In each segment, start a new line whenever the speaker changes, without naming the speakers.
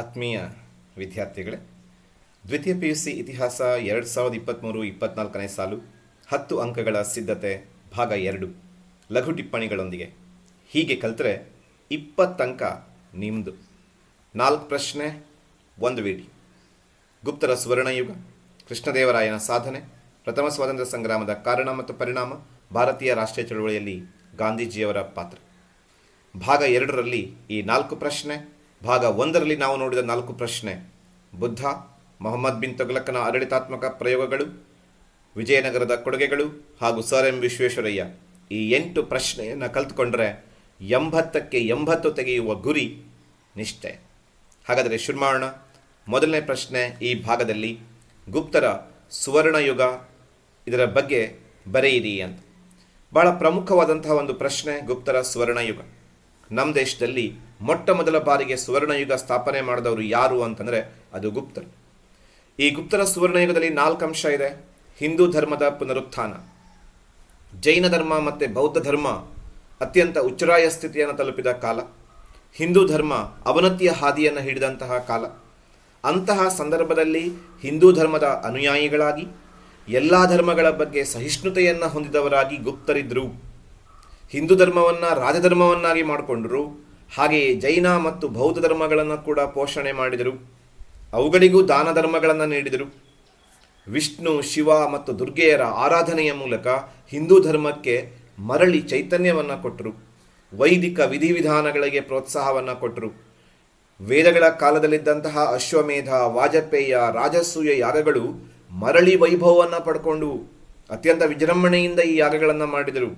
ಆತ್ಮೀಯ ವಿದ್ಯಾರ್ಥಿಗಳೇ, ದ್ವಿತೀಯ ಪಿ ಯು ಸಿ ಇತಿಹಾಸ ಎರಡು ಸಾವಿರದ ಇಪ್ಪತ್ತ್ಮೂರು ಇಪ್ಪತ್ನಾಲ್ಕನೇ ಸಾಲು, ಹತ್ತು ಅಂಕಗಳ ಸಿದ್ಧತೆ, ಭಾಗ ಎರಡು, ಲಘು ಟಿಪ್ಪಣಿಗಳೊಂದಿಗೆ. ಹೀಗೆ ಕಲಿತ್ರೆ ಇಪ್ಪತ್ತಂಕ ನಿಮ್ಮದು ನಾಲ್ಕು ಪ್ರಶ್ನೆ, ಒಂದು ವಿಡಿ. ಗುಪ್ತರ ಸುವರ್ಣಯುಗ ಕೃಷ್ಣದೇವರಾಯನ ಸಾಧನೆ, ಪ್ರಥಮ ಸ್ವಾತಂತ್ರ್ಯ ಸಂಗ್ರಾಮದ ಕಾರಣ ಮತ್ತು ಪರಿಣಾಮ, ಭಾರತೀಯ ರಾಷ್ಟ್ರೀಯ ಚಳವಳಿಯಲ್ಲಿ ಗಾಂಧೀಜಿಯವರ ಪಾತ್ರ. ಭಾಗ ಎರಡರಲ್ಲಿ ಈ ನಾಲ್ಕು ಪ್ರಶ್ನೆ ಭಾಗ ಒಂದರಲ್ಲಿ ನಾವು ನೋಡಿದ ನಾಲ್ಕು ಪ್ರಶ್ನೆ. ಬುದ್ಧ, ಮೊಹಮ್ಮದ್ ಬಿನ್ ತೊಗಲಕ್ಕನ ಆಡಳಿತಾತ್ಮಕ ಪ್ರಯೋಗಗಳು, ವಿಜಯನಗರದ ಕೊಡುಗೆಗಳು ಹಾಗೂ ಸರ್ ಎಂ ವಿಶ್ವೇಶ್ವರಯ್ಯ. ಈ ಎಂಟು ಪ್ರಶ್ನೆಯನ್ನು ಕಲ್ತ್ಕೊಂಡ್ರೆ ಎಂಬತ್ತಕ್ಕೆ ಎಂಬತ್ತು ತೆಗೆಯುವ ಗುರಿ ನಿಷ್ಠೆ. ಹಾಗಾದರೆ ಶುರು ಮಾಡೋಣ ಮೊದಲನೇ ಪ್ರಶ್ನೆ ಈ ಭಾಗದಲ್ಲಿ ಗುಪ್ತರ ಸುವರ್ಣಯುಗ ಇದರ ಬಗ್ಗೆ ಬರೆಯಿರಿ ಅಂತ. ಬಹಳ ಪ್ರಮುಖವಾದಂತಹ ಒಂದು ಪ್ರಶ್ನೆ ಗುಪ್ತರ ಸುವರ್ಣಯುಗ. ನಮ್ಮ ದೇಶದಲ್ಲಿ ಮೊಟ್ಟ ಮೊದಲ ಬಾರಿಗೆ ಸುವರ್ಣಯುಗ ಸ್ಥಾಪನೆ ಮಾಡಿದವರು ಯಾರು ಅಂತಂದರೆ ಅದು ಗುಪ್ತರು. ಈ ಗುಪ್ತರ ಸುವರ್ಣಯುಗದಲ್ಲಿ ನಾಲ್ಕು ಅಂಶ ಇದೆ. ಹಿಂದೂ ಧರ್ಮದ ಪುನರುತ್ಥಾನ. ಜೈನ ಧರ್ಮ ಮತ್ತು ಬೌದ್ಧ ಧರ್ಮ ಅತ್ಯಂತ ಉಚ್ಚರಾಯ ಸ್ಥಿತಿಯನ್ನು ತಲುಪಿದ ಕಾಲ. ಹಿಂದೂ ಧರ್ಮ ಅವನತಿಯ ಹಾದಿಯನ್ನು ಹಿಡಿದಂತಹ ಕಾಲ. ಅಂತಹ ಸಂದರ್ಭದಲ್ಲಿ ಹಿಂದೂ ಧರ್ಮದ ಅನುಯಾಯಿಗಳಾಗಿ, ಎಲ್ಲ ಧರ್ಮಗಳ ಬಗ್ಗೆ ಸಹಿಷ್ಣುತೆಯನ್ನು ಹೊಂದಿದವರಾಗಿ ಗುಪ್ತರಿದ್ದರು ಹಿಂದೂ ಧರ್ಮವನ್ನು ರಾಜಧರ್ಮವನ್ನಾಗಿ ಮಾಡಿಕೊಂಡರು. ಹಾಗೆಯೇ ಜೈನ ಮತ್ತು ಬೌದ್ಧ ಧರ್ಮಗಳನ್ನು ಕೂಡ ಪೋಷಣೆ ಮಾಡಿದರು. ಅವುಗಳಿಗೂ ದಾನ ಧರ್ಮಗಳನ್ನು ನೀಡಿದರು. ವಿಷ್ಣು, ಶಿವ ಮತ್ತು ದುರ್ಗೆಯರ ಆರಾಧನೆಯ ಮೂಲಕ ಹಿಂದೂ ಧರ್ಮಕ್ಕೆ ಮರಳಿ ಚೈತನ್ಯವನ್ನು ಕೊಟ್ಟರು ವೈದಿಕ ವಿಧಿವಿಧಾನಗಳಿಗೆ ಪ್ರೋತ್ಸಾಹವನ್ನು ಕೊಟ್ಟರು ವೇದಗಳ ಕಾಲದಲ್ಲಿದ್ದಂತಹ ಅಶ್ವಮೇಧ, ವಾಜಪೇಯ, ರಾಜಸೂಯ ಯಾಗಗಳು ಮರಳಿ ವೈಭವವನ್ನು ಪಡ್ಕೊಂಡು ಅತ್ಯಂತ ವಿಜೃಂಭಣೆಯಿಂದ ಈ ಯಾಗಗಳನ್ನು ಮಾಡಿದರು.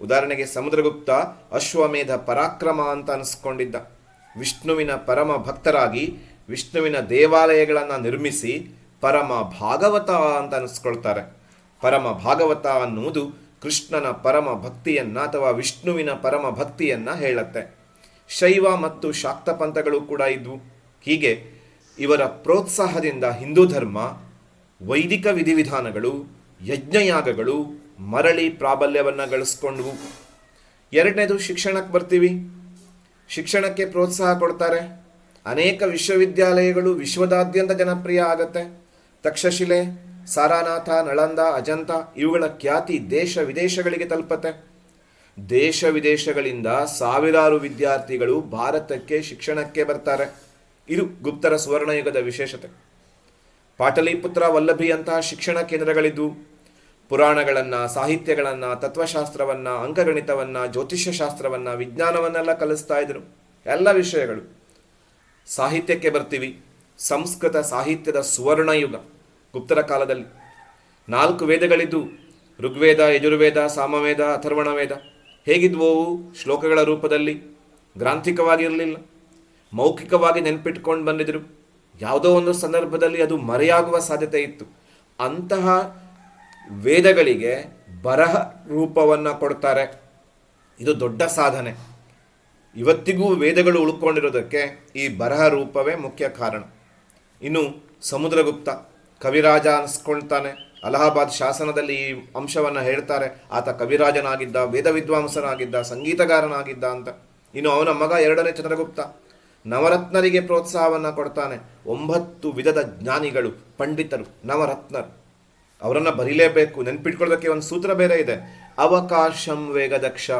ಉದಾಹರಣೆಗೆ ಸಮುದ್ರಗುಪ್ತ ಅಶ್ವಮೇಧ ಪರಾಕ್ರಮ ಅಂತ ಅನಿಸ್ಕೊಂಡಿದ್ದ. ವಿಷ್ಣುವಿನ ಪರಮ ಭಕ್ತರಾಗಿ ವಿಷ್ಣುವಿನ ದೇವಾಲಯಗಳನ್ನು ನಿರ್ಮಿಸಿ ಪರಮ ಭಾಗವತ ಅಂತ ಅನಿಸ್ಕೊಳ್ತಾರೆ. ಪರಮ ಭಾಗವತ ಅನ್ನುವುದು ಕೃಷ್ಣನ ಪರಮ ಭಕ್ತಿಯನ್ನ ಅಥವಾ ವಿಷ್ಣುವಿನ ಪರಮ ಭಕ್ತಿಯನ್ನ ಹೇಳುತ್ತೆ. ಶೈವ ಮತ್ತು ಶಾಕ್ತ ಪಂಥಗಳು ಕೂಡ ಇದ್ವು. ಹೀಗೆ ಇವರ ಪ್ರೋತ್ಸಾಹದಿಂದ ಹಿಂದೂ ಧರ್ಮ ವೈದಿಕ ವಿಧಿವಿಧಾನಗಳು, ಯಜ್ಞಯಾಗಗಳು ಮರಳಿ ಪ್ರಾಬಲ್ಯವನ್ನು ಗಳಿಸ್ಕೊಂಡ್ವು ಎರಡನೇದು ಶಿಕ್ಷಣಕ್ಕೆ ಬರ್ತೀವಿ. ಶಿಕ್ಷಣಕ್ಕೆ ಪ್ರೋತ್ಸಾಹ ಕೊಡ್ತಾರೆ. ಅನೇಕ ವಿಶ್ವವಿದ್ಯಾಲಯಗಳು ವಿಶ್ವದಾದ್ಯಂತ ಜನಪ್ರಿಯ ಆಗತ್ತೆ. ತಕ್ಷಶಿಲೆ, ಸಾರಾನಾಥ, ನಳಂದ, ಅಜಂತ ಇವುಗಳ ಖ್ಯಾತಿ ದೇಶ ವಿದೇಶಗಳಿಗೆ ತಲುಪತ್ತೆ. ದೇಶ ವಿದೇಶಗಳಿಂದ ಸಾವಿರಾರು ವಿದ್ಯಾರ್ಥಿಗಳು ಭಾರತಕ್ಕೆ ಶಿಕ್ಷಣಕ್ಕೆ ಬರ್ತಾರೆ. ಇದು ಗುಪ್ತರ ಸುವರ್ಣಯುಗದ ವಿಶೇಷತೆ. ಪಾಟಲಿಪುತ್ರ ವಲ್ಲಭಿಯಂತಹ ಶಿಕ್ಷಣ ಕೇಂದ್ರಗಳಿದ್ವು ಪುರಾಣಗಳನ್ನು, ಸಾಹಿತ್ಯಗಳನ್ನು, ತತ್ವಶಾಸ್ತ್ರವನ್ನು, ಅಂಕಗಣಿತವನ್ನು, ಜ್ಯೋತಿಷ್ಯಶಾಸ್ತ್ರವನ್ನು, ವಿಜ್ಞಾನವನ್ನೆಲ್ಲ ಕಲಿಸ್ತಾ ಇದ್ರು. ಎಲ್ಲ ವಿಷಯಗಳು. ಸಾಹಿತ್ಯಕ್ಕೆ ಬರ್ತೀವಿ. ಸಂಸ್ಕೃತ ಸಾಹಿತ್ಯದ ಸುವರ್ಣಯುಗ ಗುಪ್ತರ ಕಾಲದಲ್ಲಿ. ನಾಲ್ಕು ವೇದಗಳಿದ್ದು, ಋಗ್ವೇದ, ಯಜುರ್ವೇದ, ಸಾಮವೇದ ಅಥರ್ವಣ ವೇದ ಶ್ಲೋಕಗಳ ರೂಪದಲ್ಲಿ. ಗ್ರಾಂಥಿಕವಾಗಿರಲಿಲ್ಲ. ಮೌಖಿಕವಾಗಿ ನೆನ್ಪಿಟ್ಕೊಂಡು ಬಂದಿದ್ರು. ಯಾವುದೋ ಒಂದು ಸಂದರ್ಭದಲ್ಲಿ ಅದು ಮರೆಯಾಗುವ ಸಾಧ್ಯತೆ ಇತ್ತು. ಅಂತಹ ವೇದಗಳಿಗೆ ಬರಹ ರೂಪವನ್ನು ಕೊಡ್ತಾರೆ. ಇದು ದೊಡ್ಡ ಸಾಧನೆ. ಇವತ್ತಿಗೂ ವೇದಗಳು ಉಳ್ಕೊಂಡಿರೋದಕ್ಕೆ ಈ ಬರಹ ರೂಪವೇ ಮುಖ್ಯ ಕಾರಣ. ಇನ್ನು ಸಮುದ್ರಗುಪ್ತ ಕವಿರಾಜ ಅನಿಸ್ಕೊಳ್ತಾನೆ ಅಲಹಾಬಾದ್ ಶಾಸನದಲ್ಲಿ ಈ ಅಂಶವನ್ನು ಹೇಳ್ತಾರೆ. ಆತ ಕವಿರಾಜನಾಗಿದ್ದ ವೇದ ವಿದ್ವಾಂಸನಾಗಿದ್ದ ಸಂಗೀತಗಾರನಾಗಿದ್ದ ಅಂತ. ಇನ್ನು ಅವನ ಮಗ ಎರಡನೇ ಚಂದ್ರಗುಪ್ತ ನವರತ್ನರಿಗೆ ಪ್ರೋತ್ಸಾಹವನ್ನು ಕೊಡ್ತಾನೆ. ಒಂಬತ್ತು ವಿಧದ ಜ್ಞಾನಿಗಳು, ಪಂಡಿತರು, ನವರತ್ನರು. ಅವರನ್ನು ಬರೀಲೇಬೇಕು ನೆನ್ಪಿಟ್ಕೊಳ್ಳೋದಕ್ಕೆ ಒಂದು ಸೂತ್ರ ಬೇರೆ ಇದೆ. ಅವಕಾಶಂ ವೇಗದಕ್ಷ.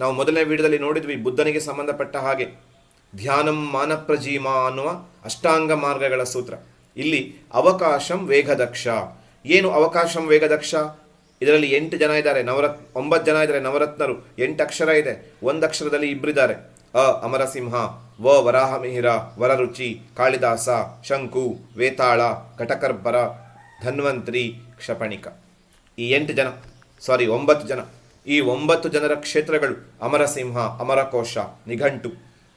ನಾವು ಮೊದಲನೇ ವಿಡಿಯೋದಲ್ಲಿ ನೋಡಿದ್ವಿ, ಬುದ್ಧನಿಗೆ ಸಂಬಂಧಪಟ್ಟ ಹಾಗೆ. ಧ್ಯಾನಂ ಮಾನಪ್ರಜೀಮ ಅನ್ನುವ ಅಷ್ಟಾಂಗ ಮಾರ್ಗಗಳ ಸೂತ್ರ. ಇಲ್ಲಿ ಅವಕಾಶಂ ವೇಗದಕ್ಷ. ಏನು ಅವಕಾಶಂ ವೇಗದಕ್ಷ? ಇದರಲ್ಲಿ ಎಂಟು ಜನ ಇದ್ದಾರೆ, ನವರತ್, ಒಂಬತ್ತು ಜನ ಇದ್ದಾರೆ, ನವರತ್ನರು. ಎಂಟು ಅಕ್ಷರ ಇದೆ, ಒಂದು ಅಕ್ಷರದಲ್ಲಿ ಇಬ್ಬರಿದ್ದಾರೆ ಅ, ಅಮರಸಿಂಹ, ವ, ವರಾಹಮಿಹಿರ, ವರರುಚಿ, ಕಾಳಿದಾಸ, ಶಂಕು, ವೇತಾಳ, ಘಟಕರ್ಬರ, ಧನ್ವಂತ್ರಿ ಕ್ಷಪಣಿಕ. ಈ ಎಂಟು ಜನ ಸಾರಿ ಒಂಬತ್ತು ಜನ. ಈ ಒಂಬತ್ತು ಜನರ ಕ್ಷೇತ್ರಗಳು ಅಮರಸಿಂಹ, ಅಮರಕೋಶ, ನಿಘಂಟು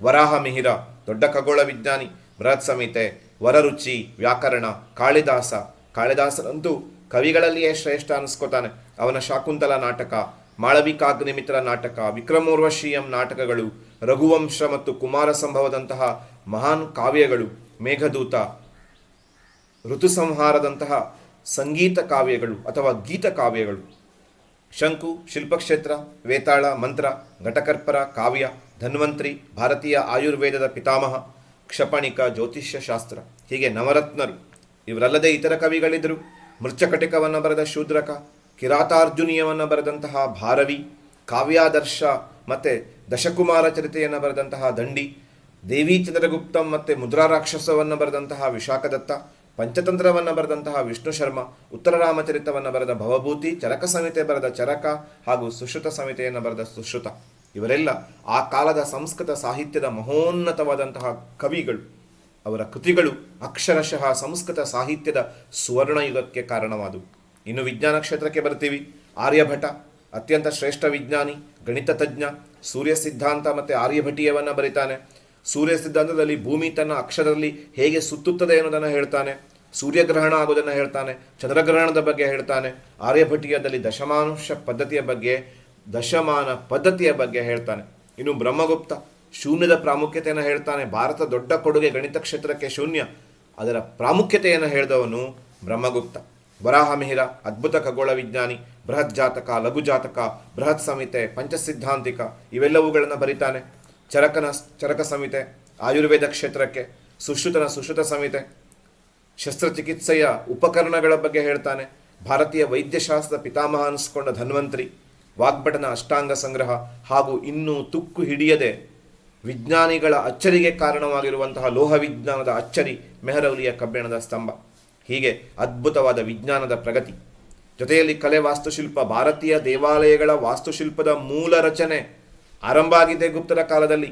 ವರಾಹ ಮಿಹಿರ ದೊಡ್ಡ ಖಗೋಳ ವಿಜ್ಞಾನಿ, ಬೃಹತ್ ಸಂಹಿತೆ, ವರರುಚಿ, ವ್ಯಾಕರಣ, ಕಾಳಿದಾಸ. ಕಾಳಿದಾಸರಂತೂ ಕವಿಗಳಲ್ಲಿಯೇ ಶ್ರೇಷ್ಠ ಅನಿಸ್ಕೋತಾನೆ. ಅವನ ಶಾಕುಂತಲ ನಾಟಕ ಮಾಳವಿಕಾಗ್ನಿಮಿತ್ರ ನಾಟಕ, ವಿಕ್ರಮೋರ್ವಶೀಯಂ ನಾಟಕಗಳು, ರಘುವಂಶ ಮತ್ತು ಕುಮಾರ ಸಂಭವದಂತಹ ಮಹಾನ್ ಕಾವ್ಯಗಳು, ಮೇಘದೂತ, ಋತುಸಂಹಾರದಂತಹ ಸಂಗೀತ ಕಾವ್ಯಗಳು ಅಥವಾ ಗೀತ ಕಾವ್ಯಗಳು. ಶಂಕು, ಶಿಲ್ಪಕ್ಷೇತ್ರ, ವೇತಾಳ, ಮಂತ್ರ, ಘಟಕರ್ಪರ, ಕಾವ್ಯ, ಧನ್ವಂತ್ರಿ, ಭಾರತೀಯ ಆಯುರ್ವೇದದ ಪಿತಾಮಹ, ಕ್ಷಪಣಿಕ, ಜ್ಯೋತಿಷ್ಯ ಶಾಸ್ತ್ರ, ಹೀಗೆ ನವರತ್ನರು. ಇವರಲ್ಲದೆ ಇತರ ಕವಿಗಳಿದ್ದರು. ಮೃಚ್ಛಕಟಿಕವನ್ನು ಬರೆದ ಶೂದ್ರಕ, ಕಿರಾತಾರ್ಜುನೀಯವನ್ನು ಬರೆದಂತಹ ಭಾರವಿ, ಕಾವ್ಯಾದರ್ಶ ಮತ್ತು ದಶಕುಮಾರ ಚರಿತೆಯನ್ನು ಬರೆದಂತಹ ದಂಡಿ, ದೇವಿ ಚಂದ್ರಗುಪ್ತಂ ಮತ್ತು ಮುದ್ರಾರಾಕ್ಷಸವನ್ನು ಬರೆದಂತಹ ವಿಶಾಖದತ್ತ ಪಂಚತಂತ್ರವನ್ನು ಬರೆದಂತಹ ವಿಷ್ಣು ಶರ್ಮ, ಉತ್ತರ ರಾಮಚರಿತವನ್ನು ಬರೆದ ಭವಭೂತಿ, ಚರಕ ಸಂಹಿತೆ ಬರೆದ ಚರಕ ಹಾಗೂ ಸುಶ್ರುತ ಸಂಹಿತೆಯನ್ನು ಬರೆದ ಸುಶ್ರುತ. ಇವರೆಲ್ಲ ಆ ಕಾಲದ ಸಂಸ್ಕೃತ ಸಾಹಿತ್ಯದ ಮಹೋನ್ನತವಾದಂತಹ ಕವಿಗಳು. ಅವರ ಕೃತಿಗಳು ಅಕ್ಷರಶಃ ಸಂಸ್ಕೃತ ಸಾಹಿತ್ಯದ ಸುವರ್ಣಯುಗಕ್ಕೆ ಕಾರಣವಾದವು. ಇನ್ನು ವಿಜ್ಞಾನ ಕ್ಷೇತ್ರಕ್ಕೆ ಬರ್ತೀವಿ. ಆರ್ಯಭಟ, ಅತ್ಯಂತ ಶ್ರೇಷ್ಠ ವಿಜ್ಞಾನಿ ಗಣಿತ ತಜ್ಞ ಸೂರ್ಯ ಸಿದ್ಧಾಂತ ಮತ್ತು ಆರ್ಯಭಟೀಯವನ್ನು ಬರೀತಾನೆ. ಸೂರ್ಯ ಸಿದ್ಧಾಂತದಲ್ಲಿ ಭೂಮಿ ತನ್ನ ಅಕ್ಷರದಲ್ಲಿ ಹೇಗೆ ಸುತ್ತುತ್ತದೆ ಅನ್ನೋದನ್ನು ಹೇಳ್ತಾನೆ. ಸೂರ್ಯಗ್ರಹಣ ಆಗೋದನ್ನು ಹೇಳ್ತಾನೆ. ಚಂದ್ರಗ್ರಹಣದ ಬಗ್ಗೆ ಹೇಳ್ತಾನೆ. ಆರ್ಯಭಟೀಯದಲ್ಲಿ ದಶಮಾನುಷ ಪದ್ಧತಿಯ ಬಗ್ಗೆ, ದಶಮಾನ ಪದ್ಧತಿಯ ಬಗ್ಗೆ ಹೇಳ್ತಾನೆ. ಇನ್ನು ಬ್ರಹ್ಮಗುಪ್ತ ಶೂನ್ಯದ ಪ್ರಾಮುಖ್ಯತೆಯನ್ನು ಹೇಳ್ತಾನೆ. ಭಾರತ ದೊಡ್ಡ ಕೊಡುಗೆ ಗಣಿತ ಕ್ಷೇತ್ರಕ್ಕೆ ಶೂನ್ಯ. ಅದರ ಪ್ರಾಮುಖ್ಯತೆಯನ್ನು ಹೇಳಿದವನು ಬ್ರಹ್ಮಗುಪ್ತ. ವರಾಹ ಮಿಹಿರ ಅದ್ಭುತ ಖಗೋಳ ವಿಜ್ಞಾನಿ, ಬೃಹತ್ ಜಾತಕ, ಲಘು ಜಾತಕ, ಬೃಹತ್ ಸಂಹಿತೆ, ಪಂಚಸಿದ್ಧಾಂತಿಕ, ಇವೆಲ್ಲವುಗಳನ್ನು ಬರಿತಾನೆ. ಚರಕನ ಚರಕ ಸಂಹಿತೆ, ಆಯುರ್ವೇದ ಕ್ಷೇತ್ರಕ್ಕೆ ಸುಶ್ರುತನ ಸುಶ್ರುತ ಸಂಹಿತೆ, ಶಸ್ತ್ರಚಿಕಿತ್ಸೆಯ ಉಪಕರಣಗಳ ಬಗ್ಗೆ ಹೇಳ್ತಾನೆ. ಭಾರತೀಯ ವೈದ್ಯಶಾಸ್ತ್ರದ ಪಿತಾಮಹ ಅನಿಸ್ಕೊಂಡ ಧನ್ವಂತರಿ, ವಾಗ್ಭಟನ ಅಷ್ಟಾಂಗ ಸಂಗ್ರಹ ಹಾಗೂ ಇನ್ನೂ ತುಕ್ಕು ಹಿಡಿಯದೆ ವಿಜ್ಞಾನಿಗಳ ಅಚ್ಚರಿಗೆ ಕಾರಣವಾಗಿರುವಂತಹ ಲೋಹ ವಿಜ್ಞಾನದ ಅಚ್ಚರಿ ಮೆಹರೌಲಿಯ ಕಬ್ಬಿಣದ ಸ್ತಂಭ. ಹೀಗೆ ಅದ್ಭುತವಾದ ವಿಜ್ಞಾನದ ಪ್ರಗತಿ. ಜೊತೆಯಲ್ಲಿ ಕಲೆ ವಾಸ್ತುಶಿಲ್ಪ, ಭಾರತೀಯ ದೇವಾಲಯಗಳ ವಾಸ್ತುಶಿಲ್ಪದ ಮೂಲ ರಚನೆ ಆರಂಭ ಆಗಿದೆ ಗುಪ್ತರ ಕಾಲದಲ್ಲಿ.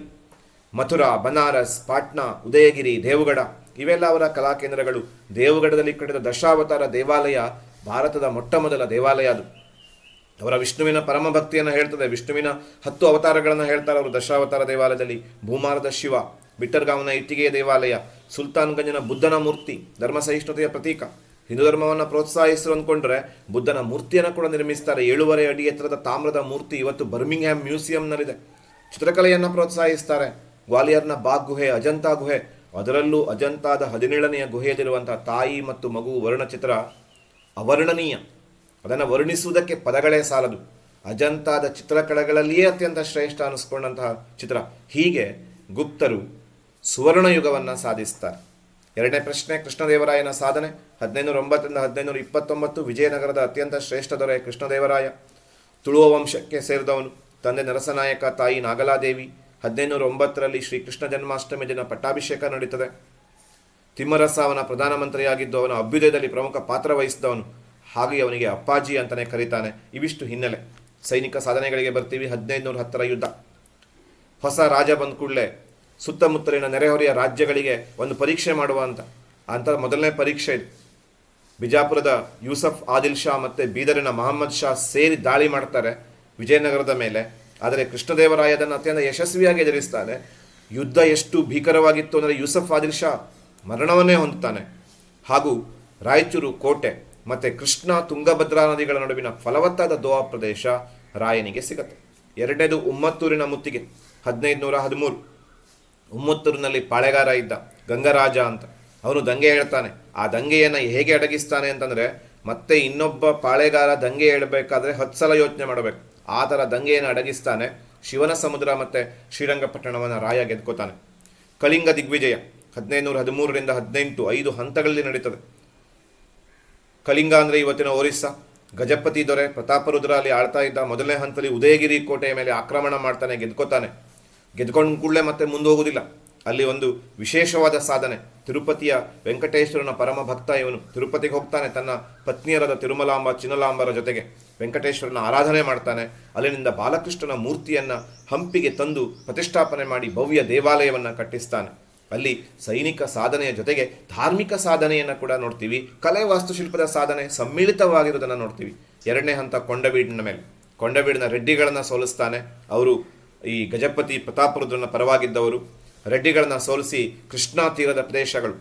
ಮಥುರಾ, ಬನಾರಸ್, ಪಾಟ್ನಾ, ಉದಯಗಿರಿ, ದೇವಗಡ ಇವೆಲ್ಲ ಅವರ ಕಲಾಕೇಂದ್ರಗಳು ದೇವಗಡದಲ್ಲಿ ಕಟ್ಟಿದ ದಶಾವತಾರ ದೇವಾಲಯ ಭಾರತದ ಮೊಟ್ಟ ಮೊದಲ ದೇವಾಲಯ ಅದು. ಅವರ ವಿಷ್ಣುವಿನ ಪರಮ ಭಕ್ತಿಯನ್ನು ಹೇಳ್ತದೆ. ವಿಷ್ಣುವಿನ ಹತ್ತು ಅವತಾರಗಳನ್ನು ಹೇಳ್ತಾರೆ ಅವರು ದಶಾವತಾರ ದೇವಾಲಯದಲ್ಲಿ. ಭೂಮಾರದ ಶಿವ ಬಿಟ್ಟರ್ಗಾಂವ್ನ ಇಟ್ಟಿಗೆಯ ದೇವಾಲಯ, ಸುಲ್ತಾನ್ಗಂಜ್ನ ಬುದ್ಧನ ಮೂರ್ತಿ ಧರ್ಮ ಸಹಿಷ್ಣುತೆಯ ಪ್ರತೀಕ. ಹಿಂದೂ ಧರ್ಮವನ್ನು ಪ್ರೋತ್ಸಾಹಿಸಲು ಅಂದ್ಕೊಂಡ್ರೆ ಬುದ್ಧನ ಮೂರ್ತಿಯನ್ನು ಕೂಡ ನಿರ್ಮಿಸ್ತಾರೆ. ಏಳುವರೆ ಅಡಿ ಎತ್ತರದ ತಾಮ್ರದ ಮೂರ್ತಿ ಇವತ್ತು ಬರ್ಮಿಂಗ್ಹ್ಯಾಮ್ ಮ್ಯೂಸಿಯಂನಲ್ಲಿದೆ. ಚಿತ್ರಕಲೆಯನ್ನು ಪ್ರೋತ್ಸಾಹಿಸ್ತಾರೆ. ಗ್ವಾಲಿಯರ್ನ ಬಾಗ್ ಗುಹೆ, ಅಜಂತಾ ಗುಹೆ. ಅದರಲ್ಲೂ ಅಜಂತಾದ ಹದಿನೇಳನೆಯ ಗುಹೆಯಲ್ಲಿರುವಂತಹ ತಾಯಿ ಮತ್ತು ಮಗು ವರ್ಣಚಿತ್ರ ಅವರ್ಣನೀಯ. ಅದನ್ನು ವರ್ಣಿಸುವುದಕ್ಕೆ ಪದಗಳೇ ಸಾಲದು. ಅಜಂತಾದ ಚಿತ್ರಕಲೆಗಳಲ್ಲಿಯೇ ಅತ್ಯಂತ ಶ್ರೇಷ್ಠ ಅನಿಸ್ಕೊಂಡಂತಹ ಚಿತ್ರ. ಹೀಗೆ ಗುಪ್ತರು ಸುವರ್ಣಯುಗವನ್ನು ಸಾಧಿಸ್ತಾರೆ. ಎರಡನೇ ಪ್ರಶ್ನೆ, ಕೃಷ್ಣದೇವರಾಯನ ಸಾಧನೆ. ಹದಿನೈದುನೂರ ಒಂಬತ್ತರಿಂದ ಹದಿನೈನೂರ ಇಪ್ಪತ್ತೊಂಬತ್ತು ವಿಜಯನಗರದ ಅತ್ಯಂತ ಶ್ರೇಷ್ಠ ದೊರೆ ಕೃಷ್ಣದೇವರಾಯ. ತುಳುವ ವಂಶಕ್ಕೆ ಸೇರಿದವನು. ತಂದೆ ನರಸನಾಯಕ, ತಾಯಿ ನಾಗಲಾದೇವಿ. ಹದಿನೈನೂರ ಒಂಬತ್ತರಲ್ಲಿ ಶ್ರೀಕೃಷ್ಣ ಜನ್ಮಾಷ್ಟಮಿ ದಿನ ಪಟ್ಟಾಭಿಷೇಕ ನಡೀತದೆ. ತಿಮ್ಮರಸ ಅವನ ಪ್ರಧಾನಮಂತ್ರಿಯಾಗಿದ್ದು ಅವನ ಅಭ್ಯುದಯದಲ್ಲಿ ಪ್ರಮುಖ ಪಾತ್ರ ವಹಿಸಿದವನು. ಹಾಗೆ ಅವನಿಗೆ ಅಪ್ಪಾಜಿ ಅಂತಲೇ ಕರೀತಾನೆ. ಇವಿಷ್ಟು ಹಿನ್ನೆಲೆ. ಸೈನಿಕ ಸಾಧನೆಗಳಿಗೆ ಬರ್ತೀವಿ ಹದಿನೈದುನೂರ ಹತ್ತರ ಯುದ್ಧ. ಹೊಸ ರಾಜ ಬಂದ ಕೂಡಲೇ ಸುತ್ತಮುತ್ತಲಿನ ನೆರೆಹೊರೆಯ ರಾಜ್ಯಗಳಿಗೆ ಒಂದು ಪರೀಕ್ಷೆ ಮಾಡುವ ಅಂತ. ಅಂತ ಮೊದಲನೇ ಪರೀಕ್ಷೆ ಇದು. ಬಿಜಾಪುರದ ಯೂಸಫ್ ಆದಿಲ್ ಶಾ ಮತ್ತು ಬೀದರಿನ ಮಹಮ್ಮದ್ ಶಾ ಸೇರಿ ದಾಳಿ ಮಾಡ್ತಾರೆ ವಿಜಯನಗರದ ಮೇಲೆ. ಆದರೆ ಕೃಷ್ಣದೇವರಾಯ ಅದನ್ನು ಅತ್ಯಂತ ಯಶಸ್ವಿಯಾಗಿ ಎದುರಿಸ್ತಾನೆ ಯುದ್ಧ ಎಷ್ಟು ಭೀಕರವಾಗಿತ್ತು ಅಂದರೆ ಯೂಸಫ್ ಆದಿಲ್ ಶಾ ಮರಣವನ್ನೇ ಹೊಂದುತ್ತಾನೆ ಹಾಗೂ ರಾಯಚೂರು ಕೋಟೆ ಮತ್ತು ಕೃಷ್ಣ ತುಂಗಭದ್ರಾ ನದಿಗಳ ನಡುವಿನ ಫಲವತ್ತಾದ ದೋವಾ ಪ್ರದೇಶ ರಾಯನಿಗೆ ಸಿಗತ್ತೆ. ಎರಡನೇದು ಉಮ್ಮತ್ತೂರಿನ ಮುತ್ತಿಗೆ, ಹದಿನೈದು ನೂರ ಹದಿಮೂರು. ಉಮ್ಮತ್ತೂರಿನಲ್ಲಿ ಪಾಳೆಗಾರ ಇದ್ದ ಗಂಗರಾಜ ಅಂತ. ಅವನು ದಂಗೆ ಹೇಳ್ತಾನೆ. ಆ ದಂಗೆಯನ್ನು ಹೇಗೆ ಅಡಗಿಸ್ತಾನೆ ಅಂತಂದರೆ, ಮತ್ತೆ ಇನ್ನೊಬ್ಬ ಪಾಳೆಗಾರ ದಂಗೆ ಹೇಳಬೇಕಾದ್ರೆ ಹತ್ತು ಸಲ ಯೋಚನೆ ಮಾಡಬೇಕು. ಆ ಥರ ದಂಗೆಯನ್ನು ಅಡಗಿಸ್ತಾನೆ ಶಿವನ ಸಮುದ್ರ ಮತ್ತು ಶ್ರೀರಂಗಪಟ್ಟಣವನ್ನು ರಾಯ ಗೆದ್ಕೋತಾನೆ. ಕಳಿಂಗ ದಿಗ್ವಿಜಯ ಹದಿನೈದುನೂರ ಹದಿಮೂರರಿಂದ ಹದಿನೆಂಟು, ಐದು ಹಂತಗಳಲ್ಲಿ ನಡೀತದೆ. ಕಳಿಂಗ ಅಂದರೆ ಇವತ್ತಿನ ಒರಿಸ್ಸಾ. ಗಜಪತಿ ದೊರೆ ಪ್ರತಾಪರುದ್ರ ಅಲ್ಲಿ ಆಳ್ತಾ ಇದ್ದ ಮೊದಲನೇ ಹಂತದಲ್ಲಿ ಉದಯಗಿರಿ ಕೋಟೆಯ ಮೇಲೆ ಆಕ್ರಮಣ ಮಾಡ್ತಾನೆ, ಗೆದ್ಕೋತಾನೆ. ಗೆದ್ಕೊಂಡು ಕೂಡಲೇ ಮತ್ತೆ ಮುಂದೆ ಹೋಗುವುದಿಲ್ಲ ಅಲ್ಲಿ ಒಂದು ವಿಶೇಷವಾದ ಸಾಧನೆ. ತಿರುಪತಿಯ ವೆಂಕಟೇಶ್ವರನ ಪರಮ ಭಕ್ತ ಇವನು. ತಿರುಪತಿಗೆ ಹೋಗ್ತಾನೆ ತನ್ನ ಪತ್ನಿಯರಾದ ತಿರುಮಲಾಂಬ, ಚಿನ್ನಲಾಂಬರ ಜೊತೆಗೆ. ವೆಂಕಟೇಶ್ವರನ ಆರಾಧನೆ ಮಾಡ್ತಾನೆ. ಅಲ್ಲಿನಿಂದ ಬಾಲಕೃಷ್ಣನ ಮೂರ್ತಿಯನ್ನು ಹಂಪಿಗೆ ತಂದು ಪ್ರತಿಷ್ಠಾಪನೆ ಮಾಡಿ ಭವ್ಯ ದೇವಾಲಯವನ್ನು ಕಟ್ಟಿಸ್ತಾನೆ. ಅಲ್ಲಿ ಸೈನಿಕ ಸಾಧನೆಯ ಜೊತೆಗೆ ಧಾರ್ಮಿಕ ಸಾಧನೆಯನ್ನು ಕೂಡ ನೋಡ್ತೀವಿ. ಕಲೆ ವಾಸ್ತುಶಿಲ್ಪದ ಸಾಧನೆ ಸಮ್ಮಿಳಿತವಾಗಿರೋದನ್ನು ನೋಡ್ತೀವಿ. ಎರಡನೇ ಹಂತ ಕೊಂಡಬೀಡಿನ ಮೇಲೆ. ಕೊಂಡಬೀಡಿನ ರೆಡ್ಡಿಗಳನ್ನು ಸೋಲಿಸ್ತಾನೆ. ಅವರು ಈ ಗಜಪತಿ ಪ್ರತಾಪರುದ್ರನ ಪರವಾಗಿದ್ದವರು ರೆಡ್ಡಿಗಳನ್ನು ಸೋಲಿಸಿ ಕೃಷ್ಣಾ ತೀರದ ಪ್ರದೇಶಗಳು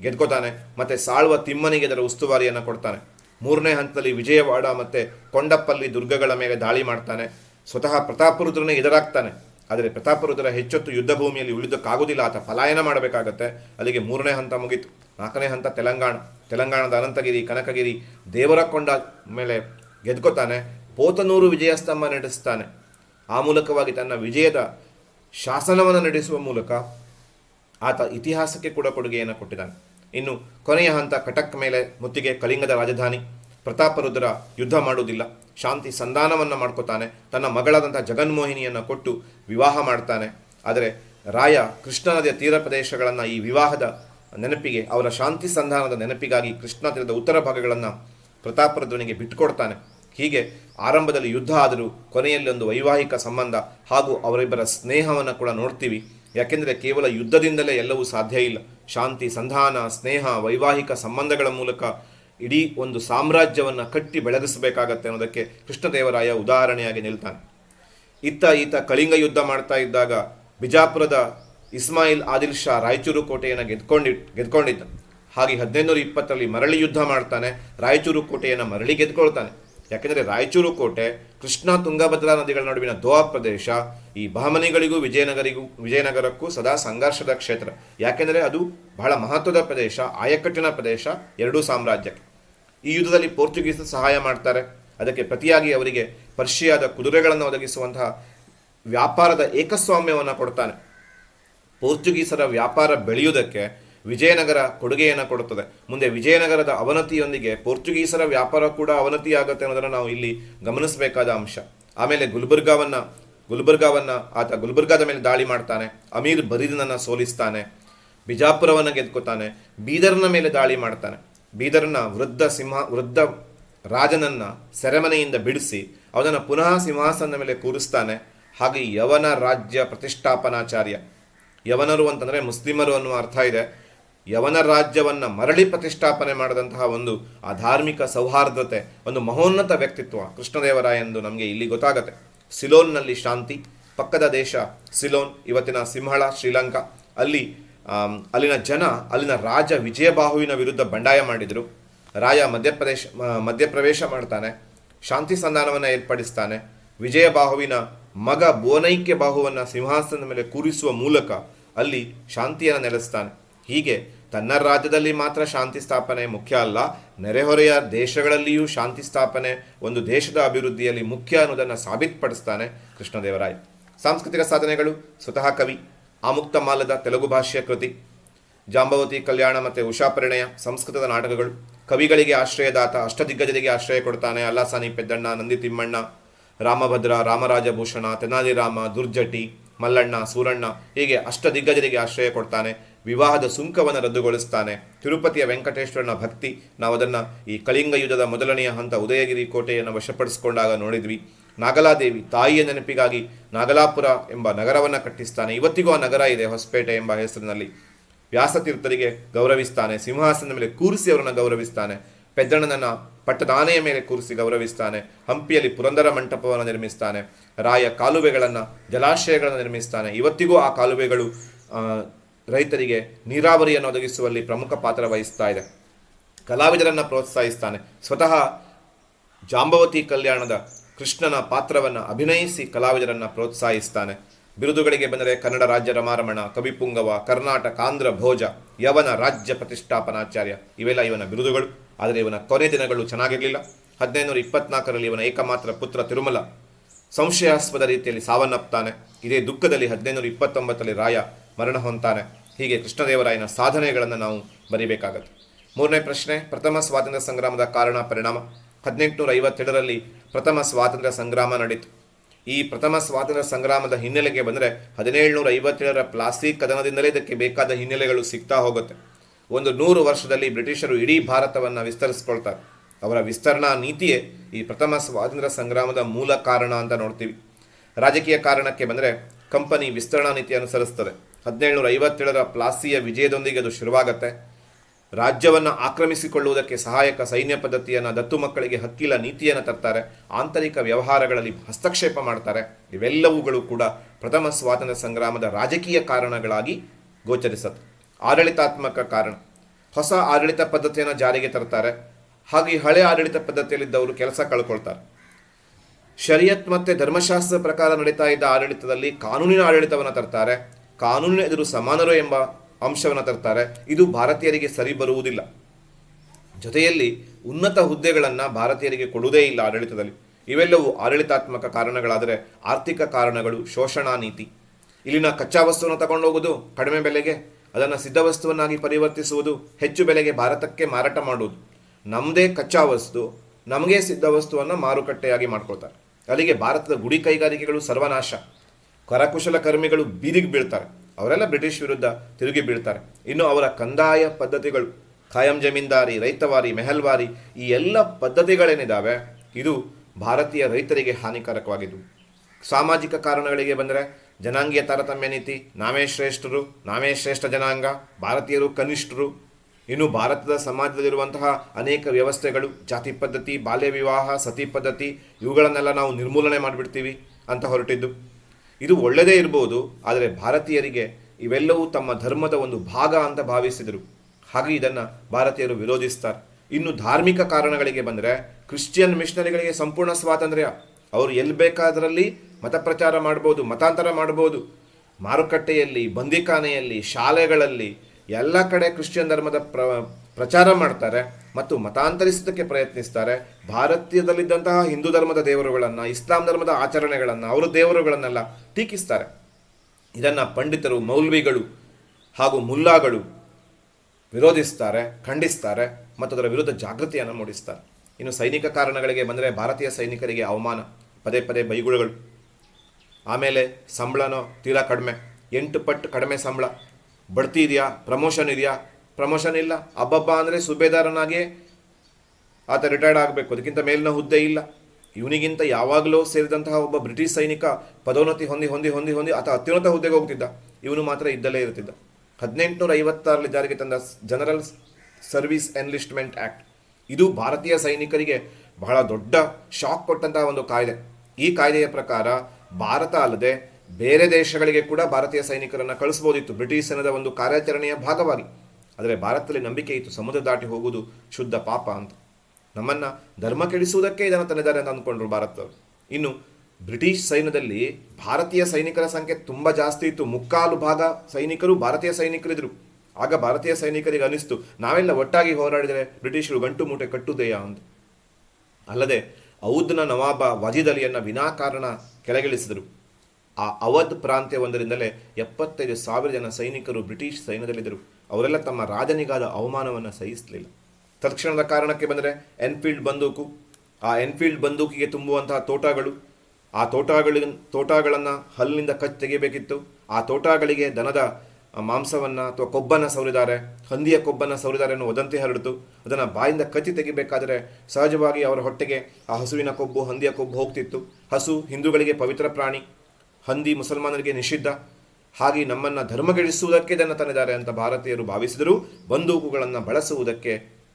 ಗೆದ್ಕೋತಾನೆ, ಮತ್ತು ಸಾಳುವ ತಿಮ್ಮನಿಗೆ ಅದರ ಉಸ್ತುವಾರಿಯನ್ನು ಕೊಡ್ತಾನೆ. ಮೂರನೇ ಹಂತದಲ್ಲಿ ವಿಜಯವಾಡ ಮತ್ತು ಕೊಂಡಪ್ಪಲ್ಲಿ ದುರ್ಗಗಳ ಮೇಲೆ ದಾಳಿ ಮಾಡ್ತಾನೆ. ಸ್ವತಃ ಪ್ರತಾಪರುದ್ರನೇ ಎದುರಾಗ್ತಾನೆ. ಆದರೆ ಪ್ರತಾಪರುದ್ರ ಹೆಚ್ಚೊತ್ತು ಯುದ್ಧ ಭೂಮಿಯಲ್ಲಿ ಉಳಿದಕ್ಕಾಗೋದಿಲ್ಲ, ಆತ ಪಲಾಯನ ಮಾಡಬೇಕಾಗತ್ತೆ. ಅಲ್ಲಿಗೆ ಮೂರನೇ ಹಂತ ಮುಗೀತು. ನಾಲ್ಕನೇ ಹಂತ ತೆಲಂಗಾಣ. ತೆಲಂಗಾಣದ ಅನಂತಗಿರಿ, ಕನಕಗಿರಿ ದೇವರಕೊಂಡ ಮೇಲೆ ಗೆದ್ಕೋತಾನೆ. ಪೋತನೂರು ವಿಜಯಸ್ತಂಭ ನಡೆಸ್ತಾನೆ. ಆ ಮೂಲಕವಾಗಿ ತನ್ನ ವಿಜಯದ ಶಾಸನವನ್ನು ನಡೆಸುವ ಮೂಲಕ ಆತ ಇತಿಹಾಸಕ್ಕೆ ಕೂಡ ಕೊಡುಗೆಯನ್ನು ಕೊಟ್ಟಿದ್ದಾನೆ. ಇನ್ನು ಕೊನೆಯ ಹಂತ ಕಟಕ್ ಮೇಲೆ ಮುತ್ತಿಗೆ ಕಳಿಂಗದ ರಾಜಧಾನಿ. ಪ್ರತಾಪರುದ್ರ ಯುದ್ಧ ಮಾಡುವುದಿಲ್ಲ. ಶಾಂತಿ ಸಂಧಾನವನ್ನು ಮಾಡ್ಕೋತಾನೆ. ತನ್ನ ಮಗಳಾದಂಥ ಜಗನ್ಮೋಹಿನಿಯನ್ನು ಕೊಟ್ಟು ವಿವಾಹ ಮಾಡ್ತಾನೆ. ಆದರೆ ರಾಯ ಕೃಷ್ಣ ನದಿಯ ತೀರ ಪ್ರದೇಶಗಳನ್ನು ಈ ವಿವಾಹದ ನೆನಪಿಗೆ, ಅವರ ಶಾಂತಿ ಸಂಧಾನದ ನೆನಪಿಗಾಗಿ ಕೃಷ್ಣ ತೀರದ ಉತ್ತರ ಭಾಗಗಳನ್ನು ಪ್ರತಾಪರುದ್ರನಿಗೆ ಬಿಟ್ಟುಕೊಡ್ತಾನೆ. ಹೀಗೆ ಆರಂಭದಲ್ಲಿ ಯುದ್ಧ ಆದರೂ ಕೊನೆಯಲ್ಲಿ ಒಂದು ವೈವಾಹಿಕ ಸಂಬಂಧ ಹಾಗೂ ಅವರಿಬ್ಬರ ಸ್ನೇಹವನ್ನು ಕೂಡ ನೋಡ್ತೀವಿ. ಯಾಕೆಂದರೆ ಕೇವಲ ಯುದ್ಧದಿಂದಲೇ ಎಲ್ಲವೂ ಸಾಧ್ಯ ಇಲ್ಲ. ಶಾಂತಿ, ಸಂಧಾನ, ಸ್ನೇಹ, ವೈವಾಹಿಕ ಸಂಬಂಧಗಳ ಮೂಲಕ ಇಡೀ ಒಂದು ಸಾಮ್ರಾಜ್ಯವನ್ನು ಕಟ್ಟಿ ಬೆಳಗಿಸಬೇಕಾಗತ್ತೆ ಅನ್ನೋದಕ್ಕೆ ಕೃಷ್ಣದೇವರಾಯ ಉದಾಹರಣೆಯಾಗಿ ನಿಲ್ತಾನೆ. ಇತ್ತ ಈತ ಕಳಿಂಗ ಯುದ್ಧ ಮಾಡ್ತಾ ಇದ್ದಾಗ ಬಿಜಾಪುರದ ಇಸ್ಮಾಯಿಲ್ ಆದಿಲ್ ಶಾ ರಾಯಚೂರು ಕೋಟೆಯನ್ನು ಗೆದ್ಕೊಂಡಿ, ಗೆದ್ಕೊಂಡಿದ್ದ. ಹಾಗೆ ಹದಿನೈದುನೂರ ಇಪ್ಪತ್ತರಲ್ಲಿ ಮರಳಿ ಯುದ್ಧ ಮಾಡ್ತಾನೆ, ರಾಯಚೂರು ಕೋಟೆಯನ್ನು ಮರಳಿ ಗೆದ್ಕೊಳ್ತಾನೆ. ಯಾಕೆಂದರೆ ರಾಯಚೂರು ಕೋಟೆ, ಕೃಷ್ಣ ತುಂಗಭದ್ರಾ ನದಿಗಳ ನಡುವಿನ ದೋಹಾ ಪ್ರದೇಶ, ಈ ಬಹಮನಿಗಳಿಗೂ, ವಿಜಯನಗರಿಗೂ, ವಿಜಯನಗರಕ್ಕೂ ಸದಾ ಸಂಘರ್ಷದ ಕ್ಷೇತ್ರ. ಯಾಕೆಂದರೆ ಅದು ಬಹಳ ಮಹತ್ವದ ಪ್ರದೇಶ, ಆಯಕಟ್ಟಿನ ಪ್ರದೇಶ, ಎರಡೂ ಸಾಮ್ರಾಜ್ಯಕ್ಕೆ. ಈ ಯುದ್ಧದಲ್ಲಿ ಪೋರ್ಚುಗೀಸರು ಸಹಾಯ ಮಾಡ್ತಾರೆ. ಅದಕ್ಕೆ ಪ್ರತಿಯಾಗಿ ಅವರಿಗೆ ಪರ್ಷಿಯಾದ ಕುದುರೆಗಳನ್ನು ಒದಗಿಸುವಂತಹ ವ್ಯಾಪಾರದ ಏಕಸ್ವಾಮ್ಯವನ್ನು ಕೊಡ್ತಾನೆ. ಪೋರ್ಚುಗೀಸರ ವ್ಯಾಪಾರ ಬೆಳೆಯುವುದಕ್ಕೆ ವಿಜಯನಗರ ಕೊಡುಗೆಯನ್ನು ಕೊಡುತ್ತದೆ. ಮುಂದೆ ವಿಜಯನಗರದ ಅವನತಿಯೊಂದಿಗೆ ಪೋರ್ಚುಗೀಸರ ವ್ಯಾಪಾರ ಕೂಡ ಅವನತಿಯಾಗುತ್ತೆ ಅನ್ನೋದನ್ನು ನಾವು ಇಲ್ಲಿ ಗಮನಿಸಬೇಕಾದ ಅಂಶ. ಆಮೇಲೆ ಗುಲ್ಬರ್ಗಾವನ್ನ ಗುಲ್ಬರ್ಗಾವನ್ನ ಆತ ಗುಲ್ಬರ್ಗಾದ ಮೇಲೆ ದಾಳಿ ಮಾಡ್ತಾನೆ. ಅಮೀರ್ ಬರೀದನನ್ನು ಸೋಲಿಸ್ತಾನೆ. ಬಿಜಾಪುರವನ್ನು ಗೆದ್ಕೋತಾನೆ. ಬೀದರ್ನ ಮೇಲೆ ದಾಳಿ ಮಾಡ್ತಾನೆ. ಬೀದರ್ನ ವೃದ್ಧ ಸಿಂಹ, ವೃದ್ಧ ರಾಜನನ್ನ ಸೆರೆಮನೆಯಿಂದ ಬಿಡಿಸಿ ಅವನನ್ನು ಪುನಃ ಸಿಂಹಾಸನದ ಮೇಲೆ ಕೂರಿಸ್ತಾನೆ. ಹಾಗೆ ಯವನ ರಾಜ್ಯ ಪ್ರತಿಷ್ಠಾಪನಾಚಾರ್ಯ. ಯವನರು ಅಂತಂದರೆ ಮುಸ್ಲಿಮರು ಅನ್ನುವ ಅರ್ಥ ಇದೆ. ಯವನ ರಾಜ್ಯವನ್ನು ಮರಳಿ ಪ್ರತಿಷ್ಠಾಪನೆ ಮಾಡಿದಂತಹ ಒಂದು, ಆ ಧಾರ್ಮಿಕ ಸೌಹಾರ್ದತೆ, ಒಂದು ಮಹೋನ್ನತ ವ್ಯಕ್ತಿತ್ವ ಕೃಷ್ಣದೇವರಾಯ ಎಂದು ನಮಗೆ ಇಲ್ಲಿ ಗೊತ್ತಾಗತ್ತೆ. ಸಿಲೋನ್ನಲ್ಲಿ ಶಾಂತಿ, ಪಕ್ಕದ ದೇಶ ಸಿಲೋನ್, ಇವತ್ತಿನ ಸಿಂಹಳ, ಶ್ರೀಲಂಕಾ. ಅಲ್ಲಿ ಅಲ್ಲಿನ ಜನ, ಅಲ್ಲಿನ ರಾಜ ವಿಜಯಬಾಹುವಿನ ವಿರುದ್ಧ ಬಂಡಾಯ ಮಾಡಿದರು. ರಾಯ ಮಧ್ಯಪ್ರದೇಶ ಮಧ್ಯಪ್ರವೇಶ ಮಾಡ್ತಾನೆ. ಶಾಂತಿ ಸಂಧಾನವನ್ನು ಏರ್ಪಡಿಸ್ತಾನೆ. ವಿಜಯಬಾಹುವಿನ ಮಗ ಬೋನೈಕ್ಯ ಬಾಹುವನ್ನು ಸಿಂಹಾಸನದ ಮೇಲೆ ಕೂರಿಸುವ ಮೂಲಕ ಅಲ್ಲಿ ಶಾಂತಿಯನ್ನು ನೆಲೆಸ್ತಾನೆ. ಹೀಗೆ ತನ್ನ ರಾಜ್ಯದಲ್ಲಿ ಮಾತ್ರ ಶಾಂತಿ ಸ್ಥಾಪನೆ ಮುಖ್ಯ ಅಲ್ಲ, ನೆರೆಹೊರೆಯ ದೇಶಗಳಲ್ಲಿಯೂ ಶಾಂತಿ ಸ್ಥಾಪನೆ ಒಂದು ದೇಶದ ಅಭಿವೃದ್ಧಿಯಲ್ಲಿ ಮುಖ್ಯ ಅನ್ನೋದನ್ನು ಸಾಬೀತುಪಡಿಸ್ತಾನೆ ಕೃಷ್ಣದೇವರಾಯ. ಸಾಂಸ್ಕೃತಿಕ ಸಾಧನೆಗಳು ಸ್ವತಃ ಕವಿ, ಆಮುಕ್ತ ಮಾಲದ ತೆಲುಗು ಭಾಷೆಯ ಕೃತಿ, ಜಾಂಬವತಿ ಕಲ್ಯಾಣ ಮತ್ತು ಉಷಾ ಪರಿಣಯ, ಸಂಸ್ಕೃತದ ನಾಟಕಗಳು, ಕವಿಗಳಿಗೆ ಆಶ್ರಯದಾತ ಅಷ್ಟದಿಗ್ಗಜರಿಗೆ ಆಶ್ರಯ ಕೊಡ್ತಾನೆ ಅಲ್ಲಾಸಾನಿ ಪೆದ್ದಣ್ಣ, ನಂದಿ ತಿಮ್ಮಣ್ಣ, ರಾಮಭದ್ರ, ರಾಮರಾಜಭೂಷಣ ತೆನಾಲಿರಾಮ ದುರ್ಜಟಿ, ಮಲ್ಲಣ್ಣ, ಸೂರಣ್ಣ, ಹೀಗೆ ಅಷ್ಟದಿಗ್ಗಜರಿಗೆ ಆಶ್ರಯ ಕೊಡ್ತಾನೆ ವಿವಾಹದ ಸುಂಕವನ್ನು ರದ್ದುಗೊಳಿಸ್ತಾನೆ. ತಿರುಪತಿಯ ವೆಂಕಟೇಶ್ವರನ ಭಕ್ತಿ. ನಾವು ಅದನ್ನು ಈ ಕಳಿಂಗ ಯುದ್ಧದ ಮೊದಲನೆಯ ಹಂತ ಉದಯಗಿರಿ ಕೋಟೆಯನ್ನು ವಶಪಡಿಸಿಕೊಂಡಾಗ ನೋಡಿದ್ವಿ. ನಾಗಲಾದೇವಿ ತಾಯಿಯ ನೆನಪಿಗಾಗಿ ನಾಗಲಾಪುರ ಎಂಬ ನಗರವನ್ನು ಕಟ್ಟಿಸ್ತಾನೆ. ಇವತ್ತಿಗೂ ಆ ನಗರ ಇದೆ ಹೊಸಪೇಟೆ ಎಂಬ ಹೆಸರಿನಲ್ಲಿ. ವ್ಯಾಸತೀರ್ಥರಿಗೆ ಗೌರವಿಸ್ತಾನೆ. ಸಿಂಹಾಸನದ ಮೇಲೆ ಕೂರಿಸಿ ಅವರನ್ನು ಗೌರವಿಸ್ತಾನೆ. ಪೆದ್ದಣ್ಣನ ಪಟ್ಟದಾನೆಯ ಮೇಲೆ ಕೂರಿಸಿ ಗೌರವಿಸ್ತಾನೆ. ಹಂಪಿಯಲ್ಲಿ ಪುರಂದರ ಮಂಟಪವನ್ನು ನಿರ್ಮಿಸ್ತಾನೆ. ರಾಯ ಕಾಲುವೆಗಳನ್ನು, ಜಲಾಶಯಗಳನ್ನು ನಿರ್ಮಿಸ್ತಾನೆ. ಇವತ್ತಿಗೂ ಆ ಕಾಲುವೆಗಳು ರೈತರಿಗೆ ನೀರಾವರಿಯನ್ನು ಒದಗಿಸುವಲ್ಲಿ ಪ್ರಮುಖ ಪಾತ್ರ ವಹಿಸ್ತಾ ಇದೆ. ಕಲಾವಿದರನ್ನು ಪ್ರೋತ್ಸಾಹಿಸ್ತಾನೆ. ಸ್ವತಃ ಜಾಂಬವತಿ ಕಲ್ಯಾಣದ ಕೃಷ್ಣನ ಪಾತ್ರವನ್ನು ಅಭಿನಯಿಸಿ ಕಲಾವಿದರನ್ನು ಪ್ರೋತ್ಸಾಹಿಸ್ತಾನೆ. ಬಿರುದುಗಳಿಗೆ ಬಂದರೆ ಕನ್ನಡ ರಾಜ್ಯ ರಮಾರಮಣ ಕವಿಪುಂಗವ ಕರ್ನಾಟಕ ಆಂಧ್ರ ಭೋಜ, ಯವನ ರಾಜ್ಯ ಪ್ರತಿಷ್ಠಾಪನಾಚಾರ್ಯ. ಇವೆಲ್ಲ ಇವನ ಬಿರುದುಗಳು. ಆದರೆ ಇವನ ಕೊನೆ ದಿನಗಳು ಚೆನ್ನಾಗಿರಲಿಲ್ಲ. ಹದಿನೈದುನೂರ ಇಪ್ಪತ್ನಾಲ್ಕರಲ್ಲಿ ಇವನ ಏಕಮಾತ್ರ ಪುತ್ರ ತಿರುಮಲ ಸಂಶಯಾಸ್ಪದ ರೀತಿಯಲ್ಲಿ ಸಾವನ್ನಪ್ತಾನೆ. ಇದೇ ದುಃಖದಲ್ಲಿ ಹದಿನೈದುನೂರ ಇಪ್ಪತ್ತೊಂಬತ್ತರಲ್ಲಿ ರಾಯ ಮರಣ ಹೊಂತಾನೆ ಹೀಗೆ ಕೃಷ್ಣದೇವರಾಯನ ಸಾಧನೆಗಳನ್ನು ನಾವು ಬರೀಬೇಕಾಗತ್ತೆ. ಮೂರನೇ ಪ್ರಶ್ನೆ, ಪ್ರಥಮ ಸ್ವಾತಂತ್ರ್ಯ ಸಂಗ್ರಾಮದ ಕಾರಣ ಪರಿಣಾಮ. ಹದಿನೆಂಟುನೂರ ಐವತ್ತೆರಡರಲ್ಲಿ ಪ್ರಥಮ ಸ್ವಾತಂತ್ರ್ಯ ಸಂಗ್ರಾಮ ನಡೀತು. ಈ ಪ್ರಥಮ ಸ್ವಾತಂತ್ರ್ಯ ಸಂಗ್ರಾಮದ ಹಿನ್ನೆಲೆಗೆ ಬಂದರೆ ಹದಿನೇಳುನೂರ ಐವತ್ತೇಳರ ಪ್ಲಾಸ್ಟಿಕ್ ಕದನದಿಂದಲೇ ಇದಕ್ಕೆ ಬೇಕಾದ ಹಿನ್ನೆಲೆಗಳು ಸಿಗ್ತಾ ಹೋಗುತ್ತೆ. ಒಂದು ನೂರು ವರ್ಷದಲ್ಲಿ ಬ್ರಿಟಿಷರು ಇಡೀ ಭಾರತವನ್ನು ವಿಸ್ತರಿಸ್ಕೊಳ್ತಾರೆ. ಅವರ ವಿಸ್ತರಣಾ ನೀತಿಯೇ ಈ ಪ್ರಥಮ ಸ್ವಾತಂತ್ರ್ಯ ಸಂಗ್ರಾಮದ ಮೂಲ ಕಾರಣ ಅಂತ ನೋಡ್ತೀವಿ. ರಾಜಕೀಯ ಕಾರಣಕ್ಕೆ ಬಂದರೆ ಕಂಪನಿ ವಿಸ್ತರಣಾ ನೀತಿ ಅನುಸರಿಸ್ತದೆ. ಹದಿನೇಳುನೂರ ಐವತ್ತೇಳರ ಪ್ಲಾಸಿಯ ವಿಜಯದೊಂದಿಗೆ ಅದು ಶುರುವಾಗತ್ತೆ. ರಾಜ್ಯವನ್ನು ಆಕ್ರಮಿಸಿಕೊಳ್ಳುವುದಕ್ಕೆ ಸಹಾಯಕ ಸೈನ್ಯ ಪದ್ಧತಿಯನ್ನು ದತ್ತು ಮಕ್ಕಳಿಗೆ ಹಕ್ಕಿಲ ನೀತಿಯನ್ನು ತರ್ತಾರೆ. ಆಂತರಿಕ ವ್ಯವಹಾರಗಳಲ್ಲಿ ಹಸ್ತಕ್ಷೇಪ ಮಾಡ್ತಾರೆ. ಇವೆಲ್ಲವುಗಳು ಕೂಡ ಪ್ರಥಮ ಸ್ವಾತಂತ್ರ್ಯ ಸಂಗ್ರಾಮದ ರಾಜಕೀಯ ಕಾರಣಗಳಾಗಿ ಗೋಚರಿಸುತ್ತೆ. ಆಡಳಿತಾತ್ಮಕ ಕಾರಣ. ಹೊಸ ಆಡಳಿತ ಪದ್ಧತಿಯನ್ನು ಜಾರಿಗೆ ತರ್ತಾರೆ. ಹಾಗೆ ಹಳೆ ಆಡಳಿತ ಪದ್ಧತಿಯಲ್ಲಿದ್ದವರು ಕೆಲಸ ಕಳ್ಕೊಳ್ತಾರೆ. ಶರಿಯತ್ ಮತ್ತು ಧರ್ಮಶಾಸ್ತ್ರ ಪ್ರಕಾರ ನಡೀತಾ ಇದ್ದ ಆಡಳಿತದಲ್ಲಿ ಕಾನೂನಿನ ಆಡಳಿತವನ್ನು ತರ್ತಾರೆ. ಕಾನೂನಿನ ಎದುರು ಸಮಾನರು ಎಂಬ ಅಂಶವನ್ನು ತರ್ತಾರೆ. ಇದು ಭಾರತೀಯರಿಗೆ ಸರಿ ಬರುವುದಿಲ್ಲ. ಜೊತೆಯಲ್ಲಿ ಉನ್ನತ ಹುದ್ದೆಗಳನ್ನು ಭಾರತೀಯರಿಗೆ ಕೊಡುವುದೇ ಇಲ್ಲ ಆಡಳಿತದಲ್ಲಿ. ಇವೆಲ್ಲವೂ ಆಡಳಿತಾತ್ಮಕ ಕಾರಣಗಳಾದರೆ ಆರ್ಥಿಕ ಕಾರಣಗಳು, ಶೋಷಣಾ ನೀತಿ. ಇಲ್ಲಿನ ಕಚ್ಚಾ ವಸ್ತುವನ್ನು ತಗೊಂಡು ಹೋಗೋದು ಕಡಿಮೆ ಬೆಲೆಗೆ, ಅದನ್ನು ಸಿದ್ಧವಸ್ತುವನ್ನಾಗಿ ಪರಿವರ್ತಿಸುವುದು ಹೆಚ್ಚು ಬೆಲೆಗೆ ಭಾರತಕ್ಕೆ ಮಾರಾಟ ಮಾಡುವುದು. ನಮ್ಮದೇ ಕಚ್ಚಾ ವಸ್ತು, ನಮಗೆ ಸಿದ್ಧ ವಸ್ತುವನ್ನು ಮಾರುಕಟ್ಟೆಯಾಗಿ ಮಾಡ್ಕೊಳ್ತಾರೆ. ಅಲ್ಲಿಗೆ ಭಾರತದ ಗುಡಿ ಕೈಗಾರಿಕೆಗಳು ಸರ್ವನಾಶ. ಕರಕುಶಲ ಕರ್ಮಿಗಳು ಬೀದಿಗೆ ಬೀಳ್ತಾರೆ. ಅವರೆಲ್ಲ ಬ್ರಿಟಿಷ್ ವಿರುದ್ಧ ತಿರುಗಿ ಬೀಳ್ತಾರೆ. ಇನ್ನು ಅವರ ಕಂದಾಯ ಪದ್ಧತಿಗಳು, ಖಾಯಂ ಜಮೀನ್ದಾರಿ, ರೈತವಾರಿ, ಮೆಹಲ್ವಾರಿ, ಈ ಎಲ್ಲ ಪದ್ಧತಿಗಳೇನಿದ್ದಾವೆ ಇದು ಭಾರತೀಯ ರೈತರಿಗೆ ಹಾನಿಕಾರಕವಾಗಿದ್ದು. ಸಾಮಾಜಿಕ ಕಾರಣಗಳಿಗೆ ಬಂದರೆ ಜನಾಂಗೀಯ ತಾರತಮ್ಯ ನೀತಿ, ನಾವೇ ಶ್ರೇಷ್ಠರು, ನಾವೇ ಶ್ರೇಷ್ಠ ಜನಾಂಗ, ಭಾರತೀಯರು ಕನಿಷ್ಠರು. ಇನ್ನು ಭಾರತದ ಸಮಾಜದಲ್ಲಿರುವಂತಹ ಅನೇಕ ವ್ಯವಸ್ಥೆಗಳು, ಜಾತಿ ಪದ್ಧತಿ, ಬಾಲ್ಯ ವಿವಾಹ, ಸತಿ ಪದ್ಧತಿ, ಇವುಗಳನ್ನೆಲ್ಲ ನಾವು ನಿರ್ಮೂಲನೆ ಮಾಡಿಬಿಡ್ತೀವಿ ಅಂತ ಹೊರಟಿದ್ದು. ಇದು ಒಳ್ಳೆಯದೇ ಇರ್ಬೋದು, ಆದರೆ ಭಾರತೀಯರಿಗೆ ಇವೆಲ್ಲವೂ ತಮ್ಮ ಧರ್ಮದ ಒಂದು ಭಾಗ ಅಂತ ಭಾವಿಸಿದರು. ಹಾಗೆ ಇದನ್ನು ಭಾರತೀಯರು ವಿರೋಧಿಸ್ತಾರೆ. ಇನ್ನು ಧಾರ್ಮಿಕ ಕಾರಣಗಳಿಗೆ ಬಂದರೆ ಕ್ರಿಶ್ಚಿಯನ್ ಮಿಷನರಿಗಳಿಗೆ ಸಂಪೂರ್ಣ ಸ್ವಾತಂತ್ರ್ಯ. ಅವರು ಎಲ್ಲಿ ಬೇಕಾದರಲ್ಲಿ ಮತ ಪ್ರಚಾರ ಮಾಡ್ಬೋದು, ಮತಾಂತರ ಮಾಡ್ಬೋದು. ಮಾರುಕಟ್ಟೆಯಲ್ಲಿ, ಬಂದಿಖಾನೆಯಲ್ಲಿ, ಶಾಲೆಗಳಲ್ಲಿ ಎಲ್ಲ ಕಡೆ ಕ್ರಿಶ್ಚಿಯನ್ ಧರ್ಮದ ಪ್ರ, ಪ್ರಚಾರ ಮಾಡ್ತಾರೆ ಮತ್ತು ಮತಾಂತರಿಸೋದಕ್ಕೆ ಪ್ರಯತ್ನಿಸ್ತಾರೆ. ಭಾರತೀಯದಲ್ಲಿದ್ದಂತಹ ಹಿಂದೂ ಧರ್ಮದ ದೇವರುಗಳನ್ನು, ಇಸ್ಲಾಂ ಧರ್ಮದ ಆಚರಣೆಗಳನ್ನು, ಅವರ ದೇವರುಗಳನ್ನೆಲ್ಲ ಟೀಕಿಸ್ತಾರೆ. ಇದನ್ನು ಪಂಡಿತರು, ಮೌಲ್ವಿಗಳು ಹಾಗೂ ಮುಲ್ಲಾಗಳು ವಿರೋಧಿಸ್ತಾರೆ, ಖಂಡಿಸ್ತಾರೆ ಮತ್ತು ಅದರ ವಿರುದ್ಧ ಜಾಗೃತಿಯನ್ನು ಮೂಡಿಸ್ತಾರೆ. ಇನ್ನು ಸೈನಿಕ ಕಾರಣಗಳಿಗೆ ಬಂದರೆ ಭಾರತೀಯ ಸೈನಿಕರಿಗೆ ಅವಮಾನ, ಪದೇ ಪದೇ ಬೈಗುಳಗಳು. ಆಮೇಲೆ ಸಂಬಳನೋ ತೀರಾ ಕಡಿಮೆ, ಎಂಟು ಪಟ್ಟು ಕಡಿಮೆ ಸಂಬಳ. ಬಡ್ತಿ ಇದೆಯಾ? ಪ್ರಮೋಷನ್ ಇದೆಯಾ? ಪ್ರಮೋಷನ್ ಇಲ್ಲ. ಅಬ್ಬಬ್ಬ ಅಂದರೆ ಸುಬೇದಾರನಾಗೆ ಆತ ರಿಟೈರ್ಡ್ ಆಗಬೇಕು. ಅದಕ್ಕಿಂತ ಮೇಲಿನ ಹುದ್ದೆ ಇಲ್ಲ. ಇವನಿಗಿಂತ ಯಾವಾಗಲೂ ಸೇರಿದಂತಹ ಒಬ್ಬ ಬ್ರಿಟಿಷ್ ಸೈನಿಕ ಪದೋನ್ನತಿ ಹೊಂದಿ ಹೊಂದಿ ಹೊಂದಿ ಹೊಂದಿ ಆತ ಅತ್ಯುನ್ನತ ಹುದ್ದೆಗೆ ಹೋಗ್ತಿದ್ದ. ಇವನು ಮಾತ್ರ ಇದ್ದಲೇ ಇರುತ್ತಿದ್ದ. ಹದಿನೆಂಟುನೂರ ಐವತ್ತಾರರಲ್ಲಿ ಜಾರಿಗೆ ತಂದ ಜನರಲ್ ಸರ್ವಿಸ್ ಎನ್ಲಿಸ್ಟ್ಮೆಂಟ್ ಆ್ಯಕ್ಟ್ ಇದು ಭಾರತೀಯ ಸೈನಿಕರಿಗೆ ಬಹಳ ದೊಡ್ಡ ಶಾಕ್ ಕೊಟ್ಟಂತಹ ಒಂದು ಕಾಯ್ದೆ. ಈ ಕಾಯ್ದೆಯ ಪ್ರಕಾರ ಭಾರತ ಅಲ್ಲದೆ ಬೇರೆ ದೇಶಗಳಿಗೆ ಕೂಡ ಭಾರತೀಯ ಸೈನಿಕರನ್ನು ಕಳಿಸ್ಬೋದಿತ್ತು. ಬ್ರಿಟಿಷ್ ಸೈನ್ಯದ ಒಂದು ಕಾರ್ಯಾಚರಣೆಯ ಭಾಗವಾಗಿ. ಆದರೆ ಭಾರತದಲ್ಲಿ ನಂಬಿಕೆ ಇತ್ತು, ಸಮುದ್ರ ದಾಟಿ ಹೋಗುವುದು ಶುದ್ಧ ಪಾಪ ಅಂತ. ನಮ್ಮನ್ನು ಧರ್ಮ ಕೆಡಿಸುವುದಕ್ಕೆ ಇದನ್ನು ತಂದಿದ್ದಾರೆ ಅಂತ ಅಂದ್ಕೊಂಡ್ರು ಭಾರತದವರು. ಇನ್ನು ಬ್ರಿಟಿಷ್ ಸೈನ್ಯದಲ್ಲಿ ಭಾರತೀಯ ಸೈನಿಕರ ಸಂಖ್ಯೆ ತುಂಬ ಜಾಸ್ತಿ ಇತ್ತು. ಮುಕ್ಕಾಲು ಭಾಗ ಸೈನಿಕರು ಭಾರತೀಯ ಸೈನಿಕರಿದ್ದರು ಆಗ ಭಾರತೀಯ ಸೈನಿಕರಿಗೆ ಅನಿಸ್ತು ನಾವೆಲ್ಲ ಒಟ್ಟಾಗಿ ಹೋರಾಡಿದರೆ ಬ್ರಿಟಿಷರು ಗಂಟು ಮೂಟೆ ಅಂತ. ಅಲ್ಲದೆ, ಔದ್ನ ನವಾಬ ವಜಿದಲಿಯನ್ನು ವಿನಾಕಾರಣ ಕೆಳಗಿಳಿಸಿದರು. ಆ ಅವಧ್ ಪ್ರಾಂತ್ಯ ಒಂದರಿಂದಲೇ ಎಪ್ಪತ್ತೈದು ಸಾವಿರ ಜನ ಸೈನಿಕರು ಬ್ರಿಟಿಷ್ ಸೈನ್ಯದಲ್ಲಿದ್ದರು. ಅವರೆಲ್ಲ ತಮ್ಮ ರಾಜನಿಗಾದ ಅವಮಾನವನ್ನು ಸಹಿಸಲಿಲ್ಲ. ತತ್ಕ್ಷಣದ ಕಾರಣಕ್ಕೆ ಬಂದರೆ ಎನ್ಫೀಲ್ಡ್ ಬಂದೂಕು. ಆ ಎನ್ಫೀಲ್ಡ್ ಬಂದೂಕಿಗೆ ತುಂಬುವಂತಹ ತೋಟಗಳು. ಆ ತೋಟಗಳ, ತೋಟಗಳನ್ನು ಹಲ್ಲಿನಿಂದ ಕಚ್ ತೆಗೆಯಬೇಕಿತ್ತು. ಆ ತೋಟಗಳಿಗೆ ದನದ ಮಾಂಸವನ್ನು ಅಥವಾ ಕೊಬ್ಬನ್ನು ಸವರಿದ್ದಾರೆ. ಹಂದಿಯ ಕೊಬ್ಬನ್ನು ಸವರಿದ್ದಾರೆ ಅನ್ನೋ ವದಂತಿ ಹರಡಿತು. ಅದನ್ನು ಬಾಯಿಂದ ಕಚ್ಚಿ ತೆಗಿಬೇಕಾದರೆ ಸಹಜವಾಗಿ ಅವರ ಹೊಟ್ಟೆಗೆ ಆ ಹಸುವಿನ ಕೊಬ್ಬು, ಹಂದಿಯ ಕೊಬ್ಬು ಹೋಗ್ತಿತ್ತು. ಹಸು ಹಿಂದೂಗಳಿಗೆ ಪವಿತ್ರ ಪ್ರಾಣಿ. ಹಂದಿ ಮುಸಲ್ಮಾನರಿಗೆ ನಿಷಿದ್ಧ. ಹಾಗೆ ನಮ್ಮನ್ನು ಧರ್ಮಗೆಳಿಸುವುದಕ್ಕೆ ಇದನ್ನು ತಂದಿದ್ದಾರೆ ಅಂತ ಭಾರತೀಯರು ಭಾವಿಸಿದರು ಬಂದೂಕುಗಳನ್ನು ಬಳಸುವುದಕ್ಕೆ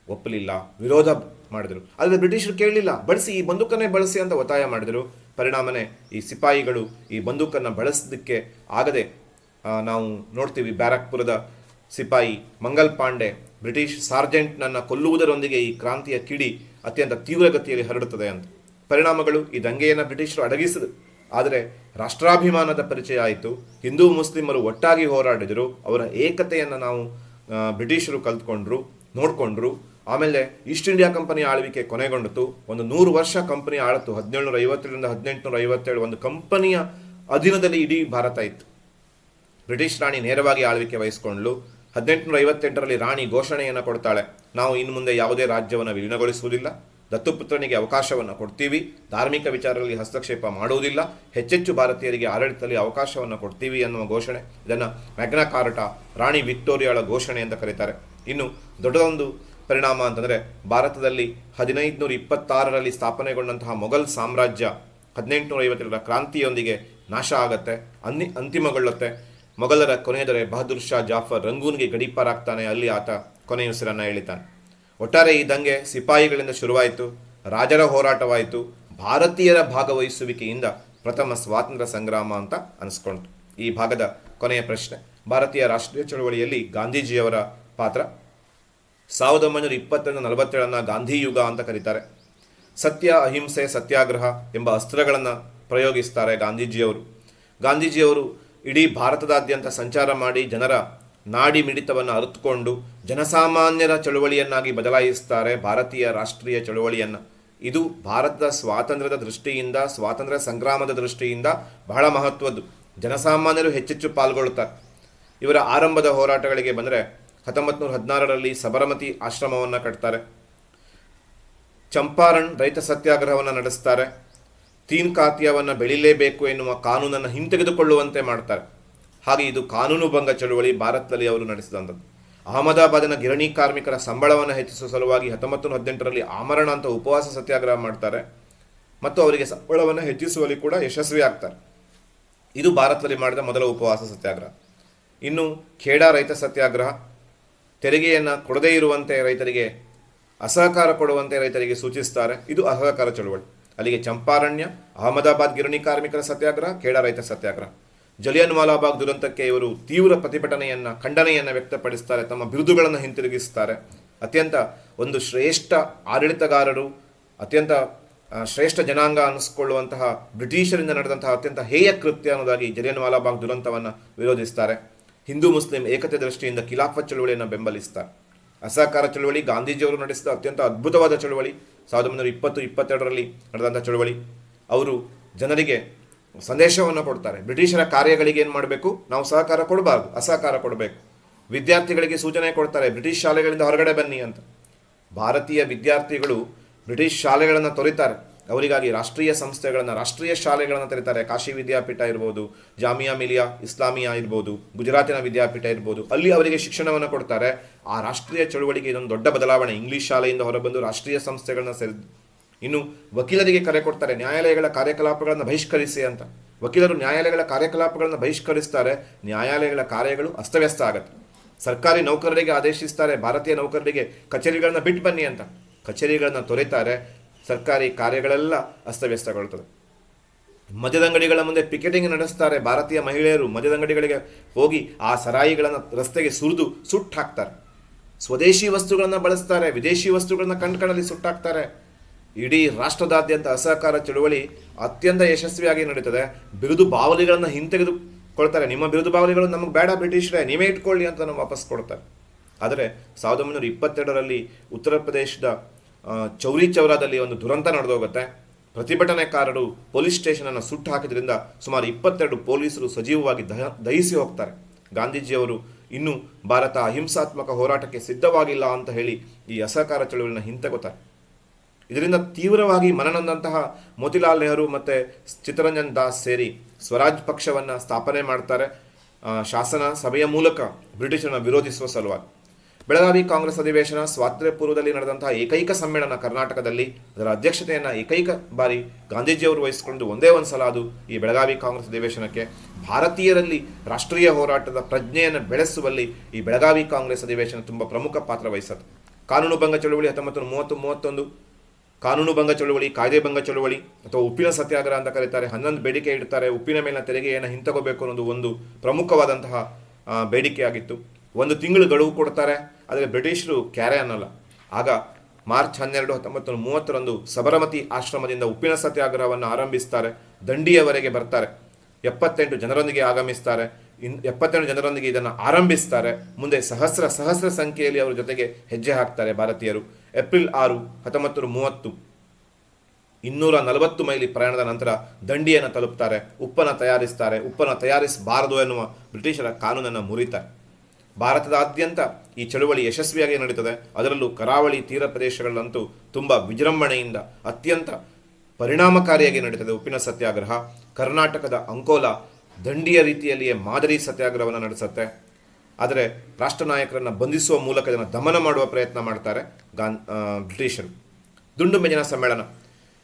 ಒಪ್ಪಲಿಲ್ಲ, ವಿರೋಧ ಮಾಡಿದರು. ಆದರೆ ಬ್ರಿಟಿಷರು ಕೇಳಲಿಲ್ಲ, ಬಳಸಿ, ಈ ಬಂದೂಕನ್ನೇ ಬಳಸಿ ಅಂತ ಒತ್ತಾಯ ಮಾಡಿದರು. ಪರಿಣಾಮನೇ ಈ ಸಿಪಾಯಿಗಳು ಈ ಬಂದೂಕನ್ನು ಬಳಸೋದಕ್ಕೆ ಆಗದೆ ನಾವು ನೋಡ್ತೀವಿ ಬ್ಯಾರಕ್ಪುರದ ಸಿಪಾಯಿ ಮಂಗಲ್ ಪಾಂಡೆ, ಬ್ರಿಟಿಷ್ ಸಾರ್ಜೆಂಟ್ನನ್ನು ಕೊಲ್ಲುವುದರೊಂದಿಗೆ ಈ ಕ್ರಾಂತಿಯ ಕಿಡಿ ಅತ್ಯಂತ ತೀವ್ರಗತಿಯಲ್ಲಿ ಹರಡುತ್ತದೆ ಅಂತ. ಪರಿಣಾಮಗಳು ಈ ದಂಗೆಯನ್ನು ಬ್ರಿಟಿಷರು ಅಡಗಿಸಿದರು ಆದರೆ ರಾಷ್ಟ್ರಾಭಿಮಾನದ ಪರಿಚಯ ಆಯಿತು. ಹಿಂದೂ ಮುಸ್ಲಿಮರು ಒಟ್ಟಾಗಿ ಹೋರಾಡಿದರು. ಅವರ ಏಕತೆಯನ್ನು ನಾವು ಬ್ರಿಟಿಷರು ಕಲ್ತ್ಕೊಂಡ್ರು, ನೋಡಿಕೊಂಡ್ರು. ಆಮೇಲೆ ಈಸ್ಟ್ ಇಂಡಿಯಾ ಕಂಪನಿ ಆಳ್ವಿಕೆ ಕೊನೆಗೊಂಡಿತು. ಒಂದು ನೂರು ವರ್ಷ ಕಂಪನಿ ಆಳಿತು ಹದಿನೇಳುನೂರ ಐವತ್ತೇಳರಿಂದ ಹದಿನೆಂಟುನೂರ ಐವತ್ತೇಳು ಒಂದು ಕಂಪನಿಯ ಅಧೀನದಲ್ಲಿ ಇಡೀ ಭಾರತ ಇತ್ತು. ಬ್ರಿಟಿಷ್ ರಾಣಿ ನೇರವಾಗಿ ಆಳ್ವಿಕೆ ವಹಿಸಿಕೊಂಡ್ಲು. ಹದಿನೆಂಟುನೂರ ಐವತ್ತೆಂಟರಲ್ಲಿ ರಾಣಿ ಘೋಷಣೆಯನ್ನು ಕೊಡ್ತಾಳೆ. ನಾವು ಇನ್ನು ಮುಂದೆ ಯಾವುದೇ ರಾಜ್ಯವನ್ನು ವಿಲೀನಗೊಳಿಸುವುದಿಲ್ಲ. ದತ್ತುಪುತ್ರನಿಗೆ ಅವಕಾಶವನ್ನು ಕೊಡ್ತೀವಿ. ಧಾರ್ಮಿಕ ವಿಚಾರದಲ್ಲಿ ಹಸ್ತಕ್ಷೇಪ ಮಾಡುವುದಿಲ್ಲ. ಹೆಚ್ಚೆಚ್ಚು ಭಾರತೀಯರಿಗೆ ಆಡಳಿತದಲ್ಲಿ ಅವಕಾಶವನ್ನು ಕೊಡ್ತೀವಿ ಅನ್ನುವ ಘೋಷಣೆ. ಇದನ್ನು ಮ್ಯಾಗ್ನಾ ಕಾರ್ಟಾ, ರಾಣಿ ವಿಕ್ಟೋರಿಯಾಳ ಘೋಷಣೆ ಅಂತ ಕರೀತಾರೆ. ಇನ್ನು ದೊಡ್ಡದೊಂದು ಪರಿಣಾಮ ಅಂತಂದರೆ ಭಾರತದಲ್ಲಿ ಹದಿನೈದುನೂರ ಇಪ್ಪತ್ತಾರರಲ್ಲಿ ಸ್ಥಾಪನೆಗೊಂಡಂತಹ ಮೊಘಲ್ ಸಾಮ್ರಾಜ್ಯ ಹದಿನೆಂಟುನೂರ ಐವತ್ತೆರಡರ ಕ್ರಾಂತಿಯೊಂದಿಗೆ ನಾಶ ಆಗತ್ತೆ, ಅನ್ನಿ, ಅಂತಿಮಗೊಳ್ಳುತ್ತೆ. ಮೊಘಲರ ಕೊನೆಯದರೆ ಬಹದ್ದೂರ್ ಶಾ ಜಾಫರ್ ರಂಗೂನ್ಗೆ ಗಡೀಪಾರಾಗ್ತಾನೆ ಅಲ್ಲಿ ಆತ ಕೊನೆಯುಸಿರನ್ನು ಎಳಿತಾನೆ. ಒಟ್ಟಾರೆ ಈ ದಂಗೆ ಸಿಪಾಯಿಗಳಿಂದ ಶುರುವಾಯಿತು, ರಾಜರ ಹೋರಾಟವಾಯಿತು, ಭಾರತೀಯರ ಭಾಗವಹಿಸುವಿಕೆಯಿಂದ ಪ್ರಥಮ ಸ್ವಾತಂತ್ರ್ಯ ಸಂಗ್ರಾಮ ಅಂತ ಅನಿಸ್ಕೊಂತು ಈ ಭಾಗದ ಕೊನೆಯ ಪ್ರಶ್ನೆ, ಭಾರತೀಯ ರಾಷ್ಟ್ರೀಯ ಚಳವಳಿಯಲ್ಲಿ ಗಾಂಧೀಜಿಯವರ ಪಾತ್ರ? ಸಾವಿರದ ಒಂಬೈನೂರ ಇಪ್ಪತ್ತರಿಂದ ನಲವತ್ತೇಳನ್ನು ಗಾಂಧಿ ಯುಗ ಅಂತ ಕರೀತಾರೆ. ಸತ್ಯ, ಅಹಿಂಸೆ, ಸತ್ಯಾಗ್ರಹ ಎಂಬ ಅಸ್ತ್ರಗಳನ್ನು ಪ್ರಯೋಗಿಸ್ತಾರೆ ಗಾಂಧೀಜಿಯವರು. ಗಾಂಧೀಜಿಯವರು ಇಡೀ ಭಾರತದಾದ್ಯಂತ ಸಂಚಾರ ಮಾಡಿ ಜನರ ನಾಡಿ ಮಿಡಿತವನ್ನು ಅರಿತುಕೊಂಡು ಜನಸಾಮಾನ್ಯರ ಚಳುವಳಿಯನ್ನಾಗಿ ಬದಲಾಯಿಸ್ತಾರೆ ಭಾರತೀಯ ರಾಷ್ಟ್ರೀಯ ಚಳುವಳಿಯನ್ನು. ಇದು ಭಾರತದ ಸ್ವಾತಂತ್ರ್ಯದ ದೃಷ್ಟಿಯಿಂದ, ಸ್ವಾತಂತ್ರ್ಯ ಸಂಗ್ರಾಮದ ದೃಷ್ಟಿಯಿಂದ ಬಹಳ ಮಹತ್ವದ್ದು. ಜನಸಾಮಾನ್ಯರು ಹೆಚ್ಚೆಚ್ಚು ಪಾಲ್ಗೊಳ್ಳುತ್ತಾರೆ. ಇವರ ಆರಂಭದ ಹೋರಾಟಗಳಿಗೆ ಬಂದರೆ ಹತ್ತೊಂಬತ್ತು ನೂರ ಹದಿನಾರರಲ್ಲಿ ಸಬರಮತಿ ಆಶ್ರಮವನ್ನು ಕಟ್ತಾರೆ. ಚಂಪಾರಣ್ ರೈತ ಸತ್ಯಾಗ್ರಹವನ್ನು ನಡೆಸ್ತಾರೆ. ತೀನ್ ಖಾತ್ಯವನ್ನು ಬೆಳಿಲೇಬೇಕು ಎನ್ನುವ ಕಾನೂನನ್ನು ಹಿಂತೆಗೆದುಕೊಳ್ಳುವಂತೆ ಮಾಡ್ತಾರೆ. ಹಾಗೆ ಇದು ಕಾನೂನು ಭಂಗ ಚಳುವಳಿ ಭಾರತದಲ್ಲಿ ಅವರು ನಡೆಸಿದಂಥದ್ದು. ಅಹಮದಾಬಾದಿನ ಗಿರಣಿ ಕಾರ್ಮಿಕರ ಸಂಬಳವನ್ನು ಹೆಚ್ಚಿಸುವ ಸಲುವಾಗಿ ಹತ್ತೊಂಬತ್ತು ನೂರ ಹದಿನೆಂಟರಲ್ಲಿ ಆಮರಣ ಅಂತ ಉಪವಾಸ ಸತ್ಯಾಗ್ರಹ ಮಾಡ್ತಾರೆ. ಮತ್ತು ಅವರಿಗೆ ಸಂಬಳವನ್ನು ಹೆಚ್ಚಿಸುವಲ್ಲಿ ಕೂಡ ಯಶಸ್ವಿ ಆಗ್ತಾರೆ. ಇದು ಭಾರತದಲ್ಲಿ ಮಾಡಿದ ಮೊದಲ ಉಪವಾಸ ಸತ್ಯಾಗ್ರಹ. ಇನ್ನು ಖೇಡಾ ರೈತ ಸತ್ಯಾಗ್ರಹ, ತೆರಿಗೆಯನ್ನು ಕೊಡದೇ ಇರುವಂತೆ ರೈತರಿಗೆ ಅಸಹಕಾರ ಕೊಡುವಂತೆ ರೈತರಿಗೆ ಸೂಚಿಸ್ತಾರೆ. ಇದು ಅಸಹಕಾರ ಚಳುವಳಿ. ಅಲ್ಲಿಗೆ ಚಂಪಾರಣ್ಯ, ಅಹಮದಾಬಾದ್ ಗಿರಣಿ ಕಾರ್ಮಿಕರ ಸತ್ಯಾಗ್ರಹ, ಖೇಡಾ ರೈತ ಸತ್ಯಾಗ್ರಹ. ಜಲಿಯನ್ ವಾಲಾಬಾಗ್ ದುರಂತಕ್ಕೆ ಇವರು ತೀವ್ರ ಪ್ರತಿಭಟನೆಯನ್ನು, ಖಂಡನೆಯನ್ನು ವ್ಯಕ್ತಪಡಿಸ್ತಾರೆ, ತಮ್ಮ ಬಿರುದುಗಳನ್ನು ಹಿಂತಿರುಗಿಸ್ತಾರೆ. ಅತ್ಯಂತ ಒಂದು ಶ್ರೇಷ್ಠ ಆಡಳಿತಗಾರರು, ಅತ್ಯಂತ ಶ್ರೇಷ್ಠ ಜನಾಂಗ ಅನಿಸ್ಕೊಳ್ಳುವಂತಹ ಬ್ರಿಟಿಷರಿಂದ ನಡೆದಂತಹ ಅತ್ಯಂತ ಹೇಯ ಕೃತ್ಯ ಅನ್ನೋದಾಗಿ ಜಲಿಯನ್ ವಾಲಾಬಾಗ್ ದುರಂತವನ್ನು ವಿರೋಧಿಸ್ತಾರೆ. ಹಿಂದೂ ಮುಸ್ಲಿಂ ಏಕತೆ ದೃಷ್ಟಿಯಿಂದ ಖಿಲಾಫ ಚಳುವಳಿಯನ್ನು ಬೆಂಬಲಿಸ್ತಾರೆ. ಅಸಹಕಾರ ಚಳುವಳಿ, ಗಾಂಧೀಜಿಯವರು ನಡೆಸಿದ ಅತ್ಯಂತ ಅದ್ಭುತವಾದ ಚಳುವಳಿ, ಸಾವಿರದ ಒಂಬೈನೂರ ಇಪ್ಪತ್ತು, ಇಪ್ಪತ್ತೆರಡರಲ್ಲಿ ನಡೆದಂಥ ಚಳುವಳಿ. ಅವರು ಜನರಿಗೆ ಸಂದೇಶವನ್ನು ಕೊಡ್ತಾರೆ. ಬ್ರಿಟಿಷರ ಕಾರ್ಯಗಳಿಗೆ ಏನು ಮಾಡಬೇಕು? ನಾವು ಸಹಕಾರ ಕೊಡಬಾರ್ದು, ಅಸಹಕಾರ ಕೊಡಬೇಕು. ವಿದ್ಯಾರ್ಥಿಗಳಿಗೆ ಸೂಚನೆ ಕೊಡ್ತಾರೆ, ಬ್ರಿಟಿಷ್ ಶಾಲೆಗಳಿಂದ ಹೊರಗಡೆ ಬನ್ನಿ ಅಂತ. ಭಾರತೀಯ ವಿದ್ಯಾರ್ಥಿಗಳು ಬ್ರಿಟಿಷ್ ಶಾಲೆಗಳನ್ನು ತೊರಿತಾರೆ. ಅವರಿಗಾಗಿ ರಾಷ್ಟ್ರೀಯ ಸಂಸ್ಥೆಗಳನ್ನು, ರಾಷ್ಟ್ರೀಯ ಶಾಲೆಗಳನ್ನು ತೆರೀತಾರೆ. ಕಾಶಿ ವಿದ್ಯಾಪೀಠ ಇರ್ಬೋದು, ಜಾಮಿಯಾ ಮಿಲಿಯಾ ಇಸ್ಲಾಮಿಯಾ ಇರ್ಬೋದು, ಗುಜರಾತಿನ ವಿದ್ಯಾಪೀಠ ಇರ್ಬೋದು, ಅಲ್ಲಿ ಅವರಿಗೆ ಶಿಕ್ಷಣವನ್ನು ಕೊಡ್ತಾರೆ. ಆ ರಾಷ್ಟ್ರೀಯ ಚಳುವಳಿಗೆ ಇದೊಂದು ದೊಡ್ಡ ಬದಲಾವಣೆ. ಇಂಗ್ಲಿಷ್ ಶಾಲೆಯಿಂದ ಹೊರಬಂದು ರಾಷ್ಟ್ರೀಯ ಸಂಸ್ಥೆಗಳನ್ನ ಸೇರಿದ್ದು ಇನ್ನು ವಕೀಲರಿಗೆ ಕರೆ ಕೊಡ್ತಾರೆ, ನ್ಯಾಯಾಲಯಗಳ ಕಾರ್ಯಕಲಾಪಗಳನ್ನು ಬಹಿಷ್ಕರಿಸಿ ಅಂತ. ವಕೀಲರು ನ್ಯಾಯಾಲಯಗಳ ಕಾರ್ಯಕಲಾಪಗಳನ್ನು ಬಹಿಷ್ಕರಿಸ್ತಾರೆ, ನ್ಯಾಯಾಲಯಗಳ ಕಾರ್ಯಗಳು ಅಸ್ತವ್ಯಸ್ತ ಆಗುತ್ತೆ. ಸರ್ಕಾರಿ ನೌಕರರಿಗೆ ಆದೇಶಿಸ್ತಾರೆ, ಭಾರತೀಯ ನೌಕರರಿಗೆ ಕಚೇರಿಗಳನ್ನು ಬಿಟ್ಟು ಬನ್ನಿ ಅಂತ. ಕಚೇರಿಗಳನ್ನು ತೊರೆತಾರೆ, ಸರ್ಕಾರಿ ಕಾರ್ಯಗಳೆಲ್ಲ ಅಸ್ತವ್ಯಸ್ತಗೊಳ್ತದೆ. ಮದ್ಯದಂಗಡಿಗಳ ಮುಂದೆ ಪಿಕೆಟಿಂಗ್ ನಡೆಸ್ತಾರೆ ಭಾರತೀಯ ಮಹಿಳೆಯರು. ಮದ್ಯದಂಗಡಿಗಳಿಗೆ ಹೋಗಿ ಆ ಸರಾಯಿಗಳನ್ನು ರಸ್ತೆಗೆ ಸುರಿದು ಸುಟ್ಟು ಹಾಕ್ತಾರೆ ಸ್ವದೇಶಿ ವಸ್ತುಗಳನ್ನು ಬಳಸ್ತಾರೆ, ವಿದೇಶಿ ವಸ್ತುಗಳನ್ನು ಕಣ್ಕಣಲ್ಲಿ ಸುಟ್ಟಾಕ್ತಾರೆ. ಇಡೀ ರಾಷ್ಟ್ರದಾದ್ಯಂತ ಅಸಹಕಾರ ಚಳುವಳಿ ಅತ್ಯಂತ ಯಶಸ್ವಿಯಾಗಿ ನಡೀತದೆ. ಬಿರುದು ಬಾವಲಿಗಳನ್ನು ಹಿಂತೆಗೆದುಕೊಳ್ತಾರೆ. ನಿಮ್ಮ ಬಿರುದು ಬಾವಲಿಗಳು ನಮಗೆ ಬೇಡ ಬ್ರಿಟಿಷರೇ, ನೀವೇ ಇಟ್ಕೊಳ್ಳಿ ಅಂತ ನಾವು ವಾಪಸ್ ಕೊಡ್ತಾರೆ. ಆದರೆ ಸಾವಿರದ ಒಂಬೈನೂರ ಇಪ್ಪತ್ತೆರಡರಲ್ಲಿ ಉತ್ತರ ಪ್ರದೇಶದ ಚೌರಿ ಚೌರಾದಲ್ಲಿ ಒಂದು ದುರಂತ ನಡೆದೋಗುತ್ತೆ. ಪ್ರತಿಭಟನೆಕಾರರು ಪೊಲೀಸ್ ಸ್ಟೇಷನನ್ನು ಸುಟ್ಟು ಹಾಕಿದ್ರಿಂದ ಸುಮಾರು ಇಪ್ಪತ್ತೆರಡು ಪೊಲೀಸರು ಸಜೀವವಾಗಿ ದಹ, ದಹಿಸಿ ಹೋಗ್ತಾರೆ. ಗಾಂಧೀಜಿಯವರು ಇನ್ನೂ ಭಾರತ ಅಹಿಂಸಾತ್ಮಕ ಹೋರಾಟಕ್ಕೆ ಸಿದ್ಧವಾಗಿಲ್ಲ ಅಂತ ಹೇಳಿ ಈ ಅಸಹಕಾರ ಚಳುವಳಿನ ಹಿಂತೆಗೋತಾರೆ ಇದರಿಂದ ತೀವ್ರವಾಗಿ ಮನನೊಂದಂತಹ ಮೋತಿಲಾಲ್ ನೆಹರು ಮತ್ತು ಚಿತ್ತರಂಜನ್ ದಾಸ್ ಸೇರಿ ಸ್ವರಾಜ್ ಪಕ್ಷವನ್ನು ಸ್ಥಾಪನೆ ಮಾಡ್ತಾರೆ. ಶಾಸನ ಸಭೆಯ ಮೂಲಕ ಬ್ರಿಟಿಷರನ್ನು ವಿರೋಧಿಸುವ ಸಲುವಾಗಿ. ಬೆಳಗಾವಿ ಕಾಂಗ್ರೆಸ್ ಅಧಿವೇಶನ ಸ್ವಾತಂತ್ರ್ಯ ಪೂರ್ವದಲ್ಲಿ ನಡೆದಂತಹ ಏಕೈಕ ಸಮ್ಮೇಳನ ಕರ್ನಾಟಕದಲ್ಲಿ ಅದರ ಅಧ್ಯಕ್ಷತೆಯನ್ನು ಏಕೈಕ ಬಾರಿ ಗಾಂಧೀಜಿಯವರು ವಹಿಸಿಕೊಂಡು ಒಂದೇ ಒಂದು ಸಲ ಅದು ಈ ಬೆಳಗಾವಿ ಕಾಂಗ್ರೆಸ್ ಅಧಿವೇಶನಕ್ಕೆ ಭಾರತೀಯರಲ್ಲಿ ರಾಷ್ಟ್ರೀಯ ಹೋರಾಟದ ಪ್ರಜ್ಞೆಯನ್ನು ಬೆಳೆಸುವಲ್ಲಿ ಈ ಬೆಳಗಾವಿ ಕಾಂಗ್ರೆಸ್ ಅಧಿವೇಶನ ತುಂಬ ಪ್ರಮುಖ ಪಾತ್ರ ವಹಿಸುತ್ತೆ. ಕಾನೂನು ಭಂಗ ಚಳುವಳಿ ಹತ್ತೊಂಬತ್ತು ಮೂವತ್ತು ಮೂವತ್ತೊಂದು ಕಾನೂನು ಭಂಗ ಚಳುವಳಿ, ಕಾಯ್ದೆ ಭಂಗ ಚಳುವಳಿ ಅಥವಾ ಉಪ್ಪಿನ ಸತ್ಯಾಗ್ರಹ ಅಂತ ಕರೀತಾರೆ. ಹನ್ನೊಂದು ಬೇಡಿಕೆ ಇಡ್ತಾರೆ. ಉಪ್ಪಿನ ಮೇಲಿನ ತೆರಿಗೆಯನ್ನು ಹಿಂತಗೋಬೇಕು ಅನ್ನೋದು ಒಂದು ಪ್ರಮುಖವಾದಂತಹ ಬೇಡಿಕೆಯಾಗಿತ್ತು. ಒಂದು ತಿಂಗಳು ಗಡುವು ಕೊಡ್ತಾರೆ. ಆದರೆ ಬ್ರಿಟಿಷರು ಕ್ಯಾರೆ ಅನ್ನಲ್ಲ. ಆಗ ಮಾರ್ಚ್ ಹನ್ನೆರಡು, ಹತ್ತೊಂಬತ್ತು ನೂರ ಮೂವತ್ತರಂದು ಸಬರಮತಿ ಆಶ್ರಮದಿಂದ ಉಪ್ಪಿನ ಸತ್ಯಾಗ್ರಹವನ್ನು ಆರಂಭಿಸ್ತಾರೆ. ದಂಡಿಯವರೆಗೆ ಬರ್ತಾರೆ. ಎಪ್ಪತ್ತೆಂಟು ಜನರೊಂದಿಗೆ ಆಗಮಿಸ್ತಾರೆ. ಇನ್ ಎಪ್ಪತ್ತೆರಡು ಜನರೊಂದಿಗೆ ಇದನ್ನು ಆರಂಭಿಸ್ತಾರೆ. ಮುಂದೆ ಸಹಸ್ರ ಸಹಸ್ರ ಸಂಖ್ಯೆಯಲ್ಲಿ ಅವರ ಜೊತೆಗೆ ಹೆಜ್ಜೆ ಹಾಕ್ತಾರೆ ಭಾರತೀಯರು. ಏಪ್ರಿಲ್ ಆರು ಹತ್ತೊಂಬತ್ತು ಮೂವತ್ತು. ಇನ್ನೂರ ನಲವತ್ತು ಮೈಲಿ ಪ್ರಯಾಣದ ನಂತರ ದಂಡಿಯನ್ನು ತಲುಪ್ತಾರೆ. ಉಪ್ಪನ್ನು ತಯಾರಿಸ್ತಾರೆ. ಉಪ್ಪನ್ನು ತಯಾರಿಸಬಾರದು ಎನ್ನುವ ಬ್ರಿಟಿಷರ ಕಾನೂನನ್ನು ಮುರಿತಾರೆ. ಭಾರತದಾದ್ಯಂತ ಈ ಚಳುವಳಿ ಯಶಸ್ವಿಯಾಗಿ ನಡೀತದೆ. ಅದರಲ್ಲೂ ಕರಾವಳಿ ತೀರ ಪ್ರದೇಶಗಳಂತೂ ತುಂಬ ವಿಜೃಂಭಣೆಯಿಂದ ಅತ್ಯಂತ ಪರಿಣಾಮಕಾರಿಯಾಗಿ ನಡೀತದೆ ಉಪ್ಪಿನ ಸತ್ಯಾಗ್ರಹ. ಕರ್ನಾಟಕದ ಅಂಕೋಲ ದಂಡಿಯ ರೀತಿಯಲ್ಲಿಯೇ ಮಾದರಿ ಸತ್ಯಾಗ್ರಹವನ್ನು ನಡೆಸುತ್ತೆ. ಆದರೆ ರಾಷ್ಟ್ರ ನಾಯಕರನ್ನು ಬಂಧಿಸುವ ಮೂಲಕ ಇದನ್ನು ದಮನ ಮಾಡುವ ಪ್ರಯತ್ನ ಮಾಡ್ತಾರೆ ಗಾನ್ ಬ್ರಿಟಿಷರು. ದುಂಡು ಮೆಂಜಿನ ಸಮ್ಮೇಳನ.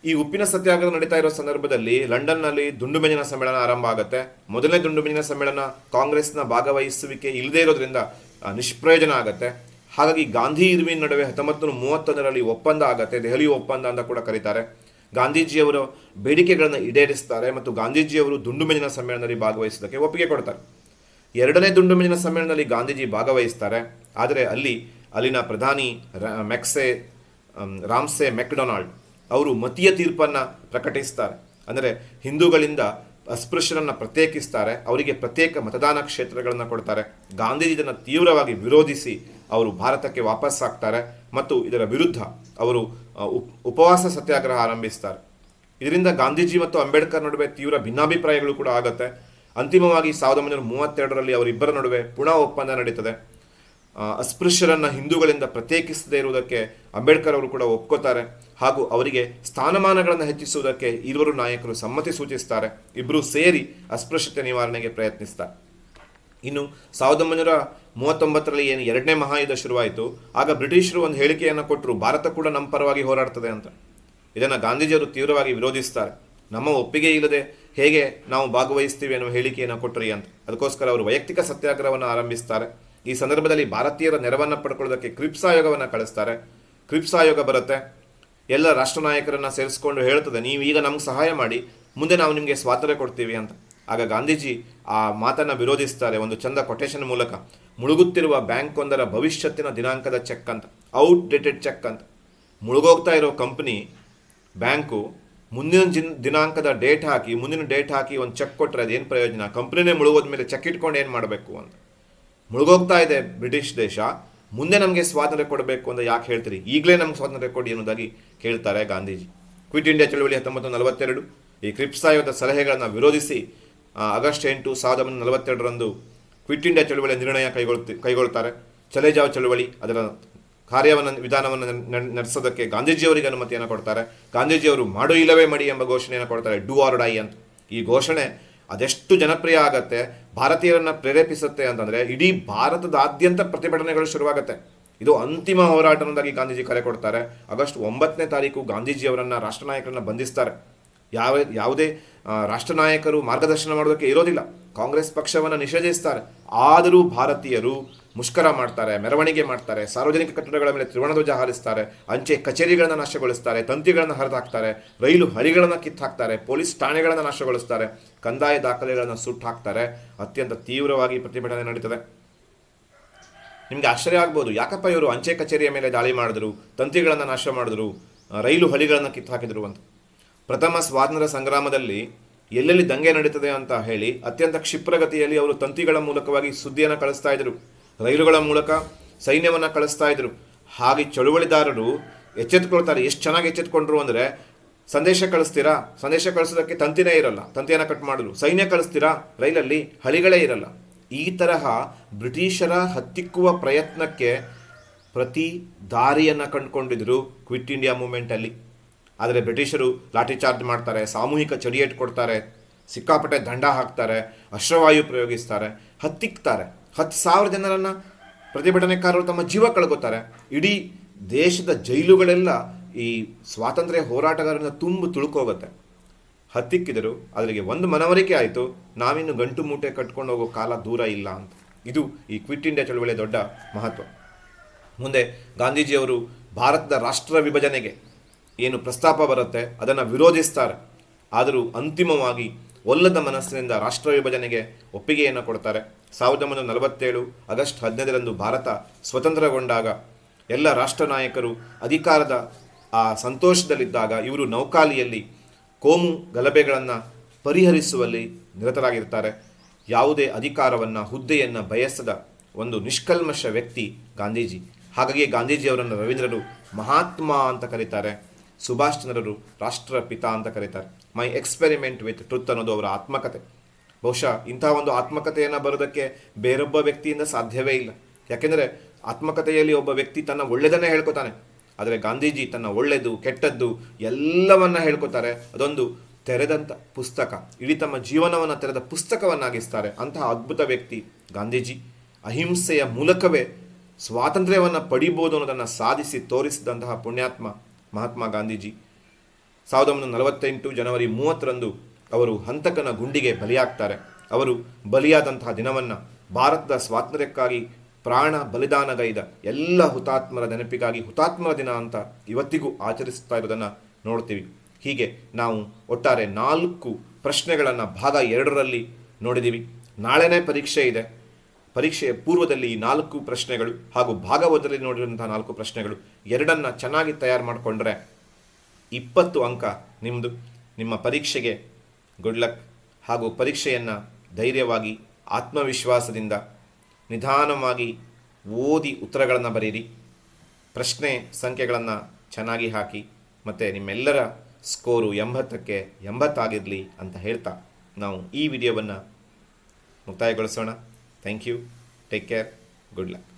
ಈ ಉಪ್ಪಿನ ಸತ್ಯಾಗ್ರಹ ನಡೀತಾ ಇರೋ ಸಂದರ್ಭದಲ್ಲಿ ಲಂಡನ್ನಲ್ಲಿ ದುಂಡು ಮೆಂಜಿನ ಸಮ್ಮೇಳನ ಆರಂಭ ಆಗುತ್ತೆ. ಮೊದಲನೇ ದುಂಡು ಮೆಂಜಿನ ಸಮ್ಮೇಳನ ಕಾಂಗ್ರೆಸ್ನ ಭಾಗವಹಿಸುವಿಕೆ ಇಲ್ಲದೇ ಇರೋದ್ರಿಂದ ನಿಷ್ಪ್ರಯೋಜನ ಆಗುತ್ತೆ. ಹಾಗಾಗಿ ಗಾಂಧಿ ಇರ್ವಿನ್ ನಡುವೆ ಹತ್ತೊಂಬತ್ತು ನೂರ ಮೂವತ್ತೊಂದರಲ್ಲಿ ಒಪ್ಪಂದ ಆಗುತ್ತೆ ದೆಹಲಿ ಒಪ್ಪಂದ ಅಂತ ಕೂಡ ಕರೀತಾರೆ. ಗಾಂಧೀಜಿಯವರು ಬೇಡಿಕೆಗಳನ್ನು ಈಡೇರಿಸ್ತಾರೆ ಮತ್ತು ಗಾಂಧೀಜಿಯವರು ದುಂಡು ಮೇಜಿನ ಸಮ್ಮೇಳನದಲ್ಲಿ ಭಾಗವಹಿಸೋದಕ್ಕೆ ಒಪ್ಪಿಗೆ ಕೊಡ್ತಾರೆ. ಎರಡನೇ ದುಂಡು ಮೇಜಿನ ಸಮ್ಮೇಳನದಲ್ಲಿ ಗಾಂಧೀಜಿ ಭಾಗವಹಿಸ್ತಾರೆ. ಆದರೆ ಅಲ್ಲಿ ಅಲ್ಲಿನ ಪ್ರಧಾನಿ ಮೆಕ್ಸೆ ರಾಮ್ಸೆ ಮೆಕ್ಡೊನಾಲ್ಡ್ ಅವರು ಮತೀಯ ತೀರ್ಪನ್ನು ಪ್ರಕಟಿಸ್ತಾರೆ. ಅಂದರೆ ಹಿಂದೂಗಳಿಂದ ಅಸ್ಪೃಶ್ಯರನ್ನು ಪ್ರತ್ಯೇಕಿಸ್ತಾರೆ. ಅವರಿಗೆ ಪ್ರತ್ಯೇಕ ಮತದಾನ ಕ್ಷೇತ್ರಗಳನ್ನು ಕೊಡ್ತಾರೆ. ಗಾಂಧೀಜಿ ಇದನ್ನು ತೀವ್ರವಾಗಿ ವಿರೋಧಿಸಿ ಅವರು ಭಾರತಕ್ಕೆ ವಾಪಸ್ ಆಗ್ತಾರೆ ಮತ್ತು ಇದರ ವಿರುದ್ಧ ಅವರು ಉಪ್- ಉಪವಾಸ ಸತ್ಯಾಗ್ರಹ ಆರಂಭಿಸ್ತಾರೆ. ಇದರಿಂದ ಗಾಂಧೀಜಿ ಮತ್ತು ಅಂಬೇಡ್ಕರ್ ನಡುವೆ ತೀವ್ರ ಭಿನ್ನಾಭಿಪ್ರಾಯಗಳು ಕೂಡ ಆಗುತ್ತೆ. ಅಂತಿಮವಾಗಿ ಸಾವಿರದ ಒಂಬೈನೂರ ಮೂವತ್ತೆರಡರಲ್ಲಿ ಅವರಿಬ್ಬರ ನಡುವೆ ಪುಣಾ ಒಪ್ಪಂದ ನಡೀತದೆ. ಅಸ್ಪೃಶ್ಯರನ್ನ ಹಿಂದೂಗಳಿಂದ ಪ್ರತ್ಯೇಕಿಸದೇ ಇರುವುದಕ್ಕೆ ಅಂಬೇಡ್ಕರ್ ಅವರು ಕೂಡ ಒಪ್ಕೋತಾರೆ. ಹಾಗೂ ಅವರಿಗೆ ಸ್ಥಾನಮಾನಗಳನ್ನು ಹೆಚ್ಚಿಸುವುದಕ್ಕೆ ಇರುವರು ನಾಯಕರು ಸಮ್ಮತಿ ಸೂಚಿಸ್ತಾರೆ. ಇಬ್ಬರು ಸೇರಿ ಅಸ್ಪೃಶ್ಯತೆ ನಿವಾರಣೆಗೆ ಪ್ರಯತ್ನಿಸ್ತಾರೆ. ಇನ್ನು ಸಾವಿರದ ಒಂಬೈನೂರ ಮೂವತ್ತೊಂಬತ್ತರಲ್ಲಿ ಏನು ಎರಡನೇ ಮಹಾಯುದ್ಧ ಶುರುವಾಯಿತು, ಆಗ ಬ್ರಿಟಿಷರು ಒಂದು ಹೇಳಿಕೆಯನ್ನು ಕೊಟ್ಟರು ಭಾರತ ಕೂಡ ನಮ್ಮ ಪರವಾಗಿ ಹೋರಾಡ್ತದೆ ಅಂತ. ಇದನ್ನು ಗಾಂಧೀಜಿಯವರು ತೀವ್ರವಾಗಿ ವಿರೋಧಿಸ್ತಾರೆ. ನಮ್ಮ ಒಪ್ಪಿಗೆ ಇಲ್ಲದೆ ಹೇಗೆ ನಾವು ಭಾಗವಹಿಸ್ತೀವಿ ಅನ್ನುವ ಹೇಳಿಕೆಯನ್ನು ಕೊಟ್ಟರಿ ಅಂತ. ಅದಕ್ಕೋಸ್ಕರ ಅವರು ವೈಯಕ್ತಿಕ ಸತ್ಯಾಗ್ರಹವನ್ನು ಆರಂಭಿಸ್ತಾರೆ. ಈ ಸಂದರ್ಭದಲ್ಲಿ ಭಾರತೀಯರ ನೆರವನ್ನು ಪಡ್ಕೊಳ್ಳೋದಕ್ಕೆ ಕ್ರಿಪ್ಸ್ ಆಯೋಗವನ್ನು ಕಳಿಸ್ತಾರೆ. ಕ್ರಿಪ್ಸ್ ಆಯೋಗ ಬರುತ್ತೆ. ಎಲ್ಲ ರಾಷ್ಟ್ರ ನಾಯಕರನ್ನು ಸೇರಿಸ್ಕೊಂಡು ಹೇಳ್ತದೆ, ನೀವು ಈಗ ನಮ್ಗೆ ಸಹಾಯ ಮಾಡಿ, ಮುಂದೆ ನಾವು ನಿಮಗೆ ಸ್ವಾತಂತ್ರ್ಯ ಕೊಡ್ತೀವಿ ಅಂತ. ಆಗ ಗಾಂಧೀಜಿ ಆ ಮಾತನ್ನು ವಿರೋಧಿಸ್ತಾರೆ, ಒಂದು ಚಂದ ಕೊಟೇಶನ್ ಮೂಲಕ. ಮುಳುಗುತ್ತಿರುವ ಬ್ಯಾಂಕ್ ಒಂದರ ಭವಿಷ್ಯತ್ತಿನ ದಿನಾಂಕದ ಚೆಕ್ ಅಂತ ಔಟ್ ಡೇಟೆಡ್ ಚೆಕ್ ಅಂತ. ಮುಳುಗೋಗ್ತಾ ಇರೋ ಕಂಪ್ನಿ ಬ್ಯಾಂಕು ಮುಂದಿನ ಜಿನ್, ದಿನಾಂಕದ ಡೇಟ್ ಹಾಕಿ, ಮುಂದಿನ ಡೇಟ್ ಹಾಕಿ ಒಂದು ಚೆಕ್ ಕೊಟ್ಟರೆ ಅದೇನು ಪ್ರಯೋಜನ? ಕಂಪ್ನಿನೇ ಮುಳುಗೋದ ಮೇಲೆ ಚೆಕ್ ಇಟ್ಕೊಂಡು ಏನು ಮಾಡಬೇಕು ಅಂತ. ಮುಳುಗೋಗ್ತಾ ಇದೆ ಬ್ರಿಟಿಷ್ ದೇಶ. ಮುಂದೆ ನಮಗೆ ಸ್ವಾತಂತ್ರ್ಯ ಕೊಡಬೇಕು ಅಂತ ಯಾಕೆ ಹೇಳ್ತೀರಿ? ಈಗಲೇ ನಮ್ಗೆ ಸ್ವಾತಂತ್ರ್ಯ ಕೊಡಿ ಅನ್ನೋದಾಗಿ ಕೇಳ್ತಾರೆ ಗಾಂಧೀಜಿ. ಕ್ವಿಟ್ ಇಂಡಿಯಾ ಚಳವಳಿ ಹತ್ತೊಂಬತ್ತು ನಲವತ್ತೆರಡು, ಈ ಆಯೋಗದ ಸಲಹೆಗಳನ್ನು ವಿರೋಧಿಸಿ ಆಗಸ್ಟ್ ಎಂಟು ಸಾವಿರದ ಒಂಬೈನೂರ ನಲವತ್ತೆರಡರಂದು ಕ್ವಿಟ್ ಇಂಡಿಯಾ ಚಳುವಳಿಯ ನಿರ್ಣಯ ಕೈಗೊಳ್ತಿ, ಕೈಗೊಳ್ತಾರೆ. ಚಲೆ ಚಳುವಳಿ, ಅದರ ಕಾರ್ಯವನ್ನು, ವಿಧಾನವನ್ನು ನಡೆಸೋದಕ್ಕೆ ಗಾಂಧೀಜಿಯವರಿಗೆ ಅನುಮತಿಯನ್ನು ಕೊಡ್ತಾರೆ. ಗಾಂಧೀಜಿಯವರು ಮಾಡು ಇಲ್ಲವೇ ಮಡಿ ಎಂಬ ಘೋಷಣೆಯನ್ನು ಕೊಡ್ತಾರೆ ಡು ಆರ್ ಡೈ ಅಂತ. ಈ ಘೋಷಣೆ ಅದೆಷ್ಟು ಜನಪ್ರಿಯ ಆಗತ್ತೆ, ಭಾರತೀಯರನ್ನು ಪ್ರೇರೇಪಿಸುತ್ತೆ ಅಂತಂದರೆ ಇಡೀ ಭಾರತದಾದ್ಯಂತ ಪ್ರತಿಭಟನೆಗಳು ಶುರುವಾಗುತ್ತೆ. ಇದು ಅಂತಿಮ ಹೋರಾಟ ಗಾಂಧೀಜಿ ಕರೆ ಕೊಡ್ತಾರೆ. ಆಗಸ್ಟ್ ಒಂಬತ್ತನೇ ತಾರೀಕು ಗಾಂಧೀಜಿಯವರನ್ನು, ರಾಷ್ಟ್ರ ನಾಯಕರನ್ನು ಬಂಧಿಸ್ತಾರೆ. ಯಾವ, ಯಾವುದೇ ರಾಷ್ಟ್ರ ನಾಯಕರು ಮಾರ್ಗದರ್ಶನ ಮಾಡೋದಕ್ಕೆ ಇರೋದಿಲ್ಲ. ಕಾಂಗ್ರೆಸ್ ಪಕ್ಷವನ್ನು ನಿಷೇಧಿಸ್ತಾರೆ. ಆದರೂ ಭಾರತೀಯರು ಮುಷ್ಕರ ಮಾಡ್ತಾರೆ, ಮೆರವಣಿಗೆ ಮಾಡ್ತಾರೆ, ಸಾರ್ವಜನಿಕ ಕಟ್ಟಡಗಳ ಮೇಲೆ ತ್ರಿವರ್ಣಧ್ವಜ ಹಾರಿಸ್ತಾರೆ, ಅಂಚೆ ಕಚೇರಿಗಳನ್ನು ನಾಶಗೊಳಿಸ್ತಾರೆ, ತಂತಿಗಳನ್ನು ಹರಿದಾಕ್ತಾರೆ, ರೈಲು ಹರಿಗಳನ್ನು ಕಿತ್ತಾಕ್ತಾರೆ, ಪೊಲೀಸ್ ಠಾಣೆಗಳನ್ನು ನಾಶಗೊಳಿಸ್ತಾರೆ, ಕಂದಾಯ ದಾಖಲೆಗಳನ್ನು ಸುಟ್ಟು ಹಾಕ್ತಾರೆ. ಅತ್ಯಂತ ತೀವ್ರವಾಗಿ ಪ್ರತಿಭಟನೆ ನಡೀತದೆ. ನಿಮಗೆ ಆಶ್ಚರ್ಯ ಆಗ್ಬೋದು, ಯಾಕಪ್ಪ ಇವರು ಅಂಚೆ ಕಚೇರಿಯ ಮೇಲೆ ದಾಳಿ ಮಾಡಿದ್ರು, ತಂತಿಗಳನ್ನು ನಾಶ ಮಾಡಿದ್ರು, ರೈಲು ಹಳಿಗಳನ್ನು ಕಿತ್ತು ಹಾಕಿದ್ರು ಅಂತ. ಪ್ರಥಮ ಸ್ವಾತಂತ್ರ್ಯ ಸಂಗ್ರಾಮದಲ್ಲಿ ಎಲ್ಲೆಲ್ಲಿ ದಂಗೆ ನಡೀತದೆ ಅಂತ ಹೇಳಿ ಅತ್ಯಂತ ಕ್ಷಿಪ್ರಗತಿಯಲ್ಲಿ ಅವರು ತಂತಿಗಳ ಮೂಲಕವಾಗಿ ಸುದ್ದಿಯನ್ನು ಕಳಿಸ್ತಾ ಇದ್ದರು ರೈಲುಗಳ ಮೂಲಕ ಸೈನ್ಯವನ್ನು ಕಳಿಸ್ತಾ ಇದ್ದರು ಹಾಗೆ ಚಳುವಳಿದಾರರು ಎಚ್ಚೆತ್ಕೊಳ್ತಾರೆ. ಎಷ್ಟು ಚೆನ್ನಾಗಿ ಎಚ್ಚೆತ್ಕೊಂಡ್ರು ಅಂದರೆ, ಸಂದೇಶ ಕಳಿಸ್ತೀರಾ? ಸಂದೇಶ ಕಳಿಸೋದಕ್ಕೆ ತಂತಿನೇ ಇರಲ್ಲ. ತಂತಿಯನ್ನು ಕಟ್ ಮಾಡಿದ್ರು. ಸೈನ್ಯ ಕಳಿಸ್ತೀರಾ? ರೈಲಲ್ಲಿ ಹಳಿಗಳೇ ಇರಲ್ಲ. ಈ ತರಹ ಬ್ರಿಟಿಷರ ಹತ್ತಿಕ್ಕುವ ಪ್ರಯತ್ನಕ್ಕೆ ಪ್ರತಿ ದಾರಿಯನ್ನು ಕಂಡುಕೊಂಡಿದ್ರು ಕ್ವಿಟ್ ಇಂಡಿಯಾ ಮೂಮೆಂಟಲ್ಲಿ ಆದರೆ ಬ್ರಿಟಿಷರು ಲಾಠಿ ಚಾರ್ಜ್ ಮಾಡ್ತಾರೆ, ಸಾಮೂಹಿಕ ಚಡಿಯೇಟ್ ಕೊಡ್ತಾರೆ, ಸಿಕ್ಕಾಪಟ್ಟೆ ದಂಡ ಹಾಕ್ತಾರೆ, ಅಶ್ರವಾಯು ಪ್ರಯೋಗಿಸ್ತಾರೆ, ಹತ್ತಿಕ್ತಾರೆ. ಹತ್ತು ಸಾವಿರ ಜನರನ್ನು ಪ್ರತಿಭಟನೆಕಾರರು ತಮ್ಮ ಜೀವ ಕಳ್ಕೋತಾರೆ. ಇಡೀ ದೇಶದ ಜೈಲುಗಳೆಲ್ಲ ಈ ಸ್ವಾತಂತ್ರ್ಯ ಹೋರಾಟಗಾರರಿಂದ ತುಂಬ ತುಳುಕೋಗುತ್ತೆ. ಹತ್ತಿಕ್ಕಿದರು, ಅದರಿಗೆ ಒಂದು ಮನವರಿಕೆ ಆಯಿತು, ನಾವಿನ್ನು ಗಂಟು ಮೂಟೆ ಕಟ್ಕೊಂಡು ಹೋಗೋ ಕಾಲ ದೂರ ಇಲ್ಲ ಅಂತ. ಇದು ಈ ಕ್ವಿಟ್ ಇಂಡಿಯಾ ಚಳುವಳಿಯ ದೊಡ್ಡ ಮಹತ್ವ. ಮುಂದೆ ಗಾಂಧೀಜಿಯವರು ಭಾರತದ ರಾಷ್ಟ್ರ ವಿಭಜನೆಗೆ ಏನು ಪ್ರಸ್ತಾಪ ಬರುತ್ತೆ, ಅದನ್ನು ವಿರೋಧಿಸ್ತಾರೆ. ಆದರೂ ಅಂತಿಮವಾಗಿ ಒಲ್ಲದ ಮನಸ್ಸಿನಿಂದ ರಾಷ್ಟ್ರ ವಿಭಜನೆಗೆ ಒಪ್ಪಿಗೆಯನ್ನು ಕೊಡ್ತಾರೆ. ಸಾವಿರದ ಒಂಬೈನೂರ ನಲವತ್ತೇಳು ಆಗಸ್ಟ್ ಹದಿನೈದರಂದು ಭಾರತ ಸ್ವತಂತ್ರಗೊಂಡಾಗ ಎಲ್ಲ ರಾಷ್ಟ್ರ ನಾಯಕರು ಅಧಿಕಾರದ ಆ ಸಂತೋಷದಲ್ಲಿದ್ದಾಗ ಇವರು ನೌಕಾಲಿಯಲ್ಲಿ ಕೋಮು ಗಲಭೆಗಳನ್ನು ಪರಿಹರಿಸುವಲ್ಲಿ ನಿರತರಾಗಿರ್ತಾರೆ. ಯಾವುದೇ ಅಧಿಕಾರವನ್ನು, ಹುದ್ದೆಯನ್ನು ಬಯಸದ ಒಂದು ನಿಷ್ಕಲ್ಮಶ ವ್ಯಕ್ತಿ ಗಾಂಧೀಜಿ. ಹಾಗಾಗಿ ಗಾಂಧೀಜಿಯವರನ್ನು ರವೀಂದ್ರರು ಮಹಾತ್ಮ ಅಂತ ಕರೀತಾರೆ. ಸುಭಾಷ್ ಚಂದ್ರರು ರಾಷ್ಟ್ರಪಿತ ಅಂತ ಕರೀತಾರೆ. ಮೈ ಎಕ್ಸ್ಪೆರಿಮೆಂಟ್ ವಿತ್ ಟ್ರುತ್ ಅನ್ನೋದು ಅವರ ಆತ್ಮಕತೆ. ಬಹುಶಃ ಇಂತಹ ಒಂದು ಆತ್ಮಕಥೆಯನ್ನು ಬರೋದಕ್ಕೆ ಬೇರೊಬ್ಬ ವ್ಯಕ್ತಿಯಿಂದ ಸಾಧ್ಯವೇ ಇಲ್ಲ. ಯಾಕೆಂದರೆ ಆತ್ಮಕಥೆಯಲ್ಲಿ ಒಬ್ಬ ವ್ಯಕ್ತಿ ತನ್ನ ಒಳ್ಳೆಯದನ್ನೇ ಹೇಳ್ಕೊತಾನೆ. ಆದರೆ ಗಾಂಧೀಜಿ ತನ್ನ ಒಳ್ಳೆಯದು ಕೆಟ್ಟದ್ದು ಎಲ್ಲವನ್ನ ಹೇಳ್ಕೊತಾರೆ. ಅದೊಂದು ತೆರೆದಂಥ ಪುಸ್ತಕ. ಇಡೀ ತಮ್ಮ ಜೀವನವನ್ನು ತೆರೆದ ಪುಸ್ತಕವನ್ನಾಗಿಸ್ತಾರೆ. ಅಂತಹ ಅದ್ಭುತ ವ್ಯಕ್ತಿ ಗಾಂಧೀಜಿ. ಅಹಿಂಸೆಯ ಮೂಲಕವೇ ಸ್ವಾತಂತ್ರ್ಯವನ್ನು ಪಡಿಬೋದು ಅನ್ನೋದನ್ನು ಸಾಧಿಸಿ ತೋರಿಸಿದಂತಹ ಪುಣ್ಯಾತ್ಮ ಮಹಾತ್ಮ ಗಾಂಧೀಜಿ. ಸಾವಿರದ ಒಂಬೈನೂರ ನಲವತ್ತೆಂಟು ಜನವರಿ ಮೂವತ್ತರಂದು ಅವರು ಹಂತಕನ ಗುಂಡಿಗೆ ಬಲಿಯಾಗ್ತಾರೆ. ಅವರು ಬಲಿಯಾದಂತಹ ದಿನವನ್ನು ಭಾರತದ ಸ್ವಾತಂತ್ರ್ಯಕ್ಕಾಗಿ ಪ್ರಾಣ ಬಲಿದಾನಗೈದ ಎಲ್ಲ ಹುತಾತ್ಮರ ನೆನಪಿಗಾಗಿ ಹುತಾತ್ಮರ ದಿನ ಅಂತ ಇವತ್ತಿಗೂ ಆಚರಿಸ್ತಾ ಇರೋದನ್ನು ನೋಡ್ತೀವಿ. ಹೀಗೆ ನಾವು ಒಟ್ಟಾರೆ ನಾಲ್ಕು ಪ್ರಶ್ನೆಗಳನ್ನು ಭಾಗ ಎರಡರಲ್ಲಿ ನೋಡಿದ್ದೀವಿ ನಾಳೆನೇ ಪರೀಕ್ಷೆ ಇದೆ. ಪರೀಕ್ಷೆಯ ಪೂರ್ವದಲ್ಲಿ ಈ ನಾಲ್ಕು ಪ್ರಶ್ನೆಗಳು ಹಾಗೂ ಭಾಗವತದಲ್ಲಿ ನೋಡಿರುವಂತಹ ನಾಲ್ಕು ಪ್ರಶ್ನೆಗಳು ಎರಡನ್ನ ಚೆನ್ನಾಗಿ ತಯಾರು ಮಾಡಿಕೊಂಡ್ರೆ ಇಪ್ಪತ್ತು ಅಂಕ ನಿಮ್ಮದು ನಿಮ್ಮ ಪರೀಕ್ಷೆಗೆ ಗುಡ್ ಲಕ್ ಹಾಗೂ ಪರೀಕ್ಷೆಯನ್ನು ಧೈರ್ಯವಾಗಿ, ಆತ್ಮವಿಶ್ವಾಸದಿಂದ ನಿಧಾನವಾಗಿ ಓದಿ ಉತ್ತರಗಳನ್ನು ಬರೀರಿ ಪ್ರಶ್ನೆ ಸಂಖ್ಯೆಗಳನ್ನು ಚೆನ್ನಾಗಿ ಹಾಕಿ ಮತ್ತು ನಿಮ್ಮೆಲ್ಲರ ಸ್ಕೋರು ಎಂಬತ್ತಕ್ಕೆ ಎಂಬತ್ತಾಗಿರಲಿ ಅಂತ ಹೇಳ್ತಾ ನಾವು ಈ ವಿಡಿಯೋವನ್ನು ಮುಕ್ತಾಯಗೊಳಿಸೋಣ. Thank you take care good luck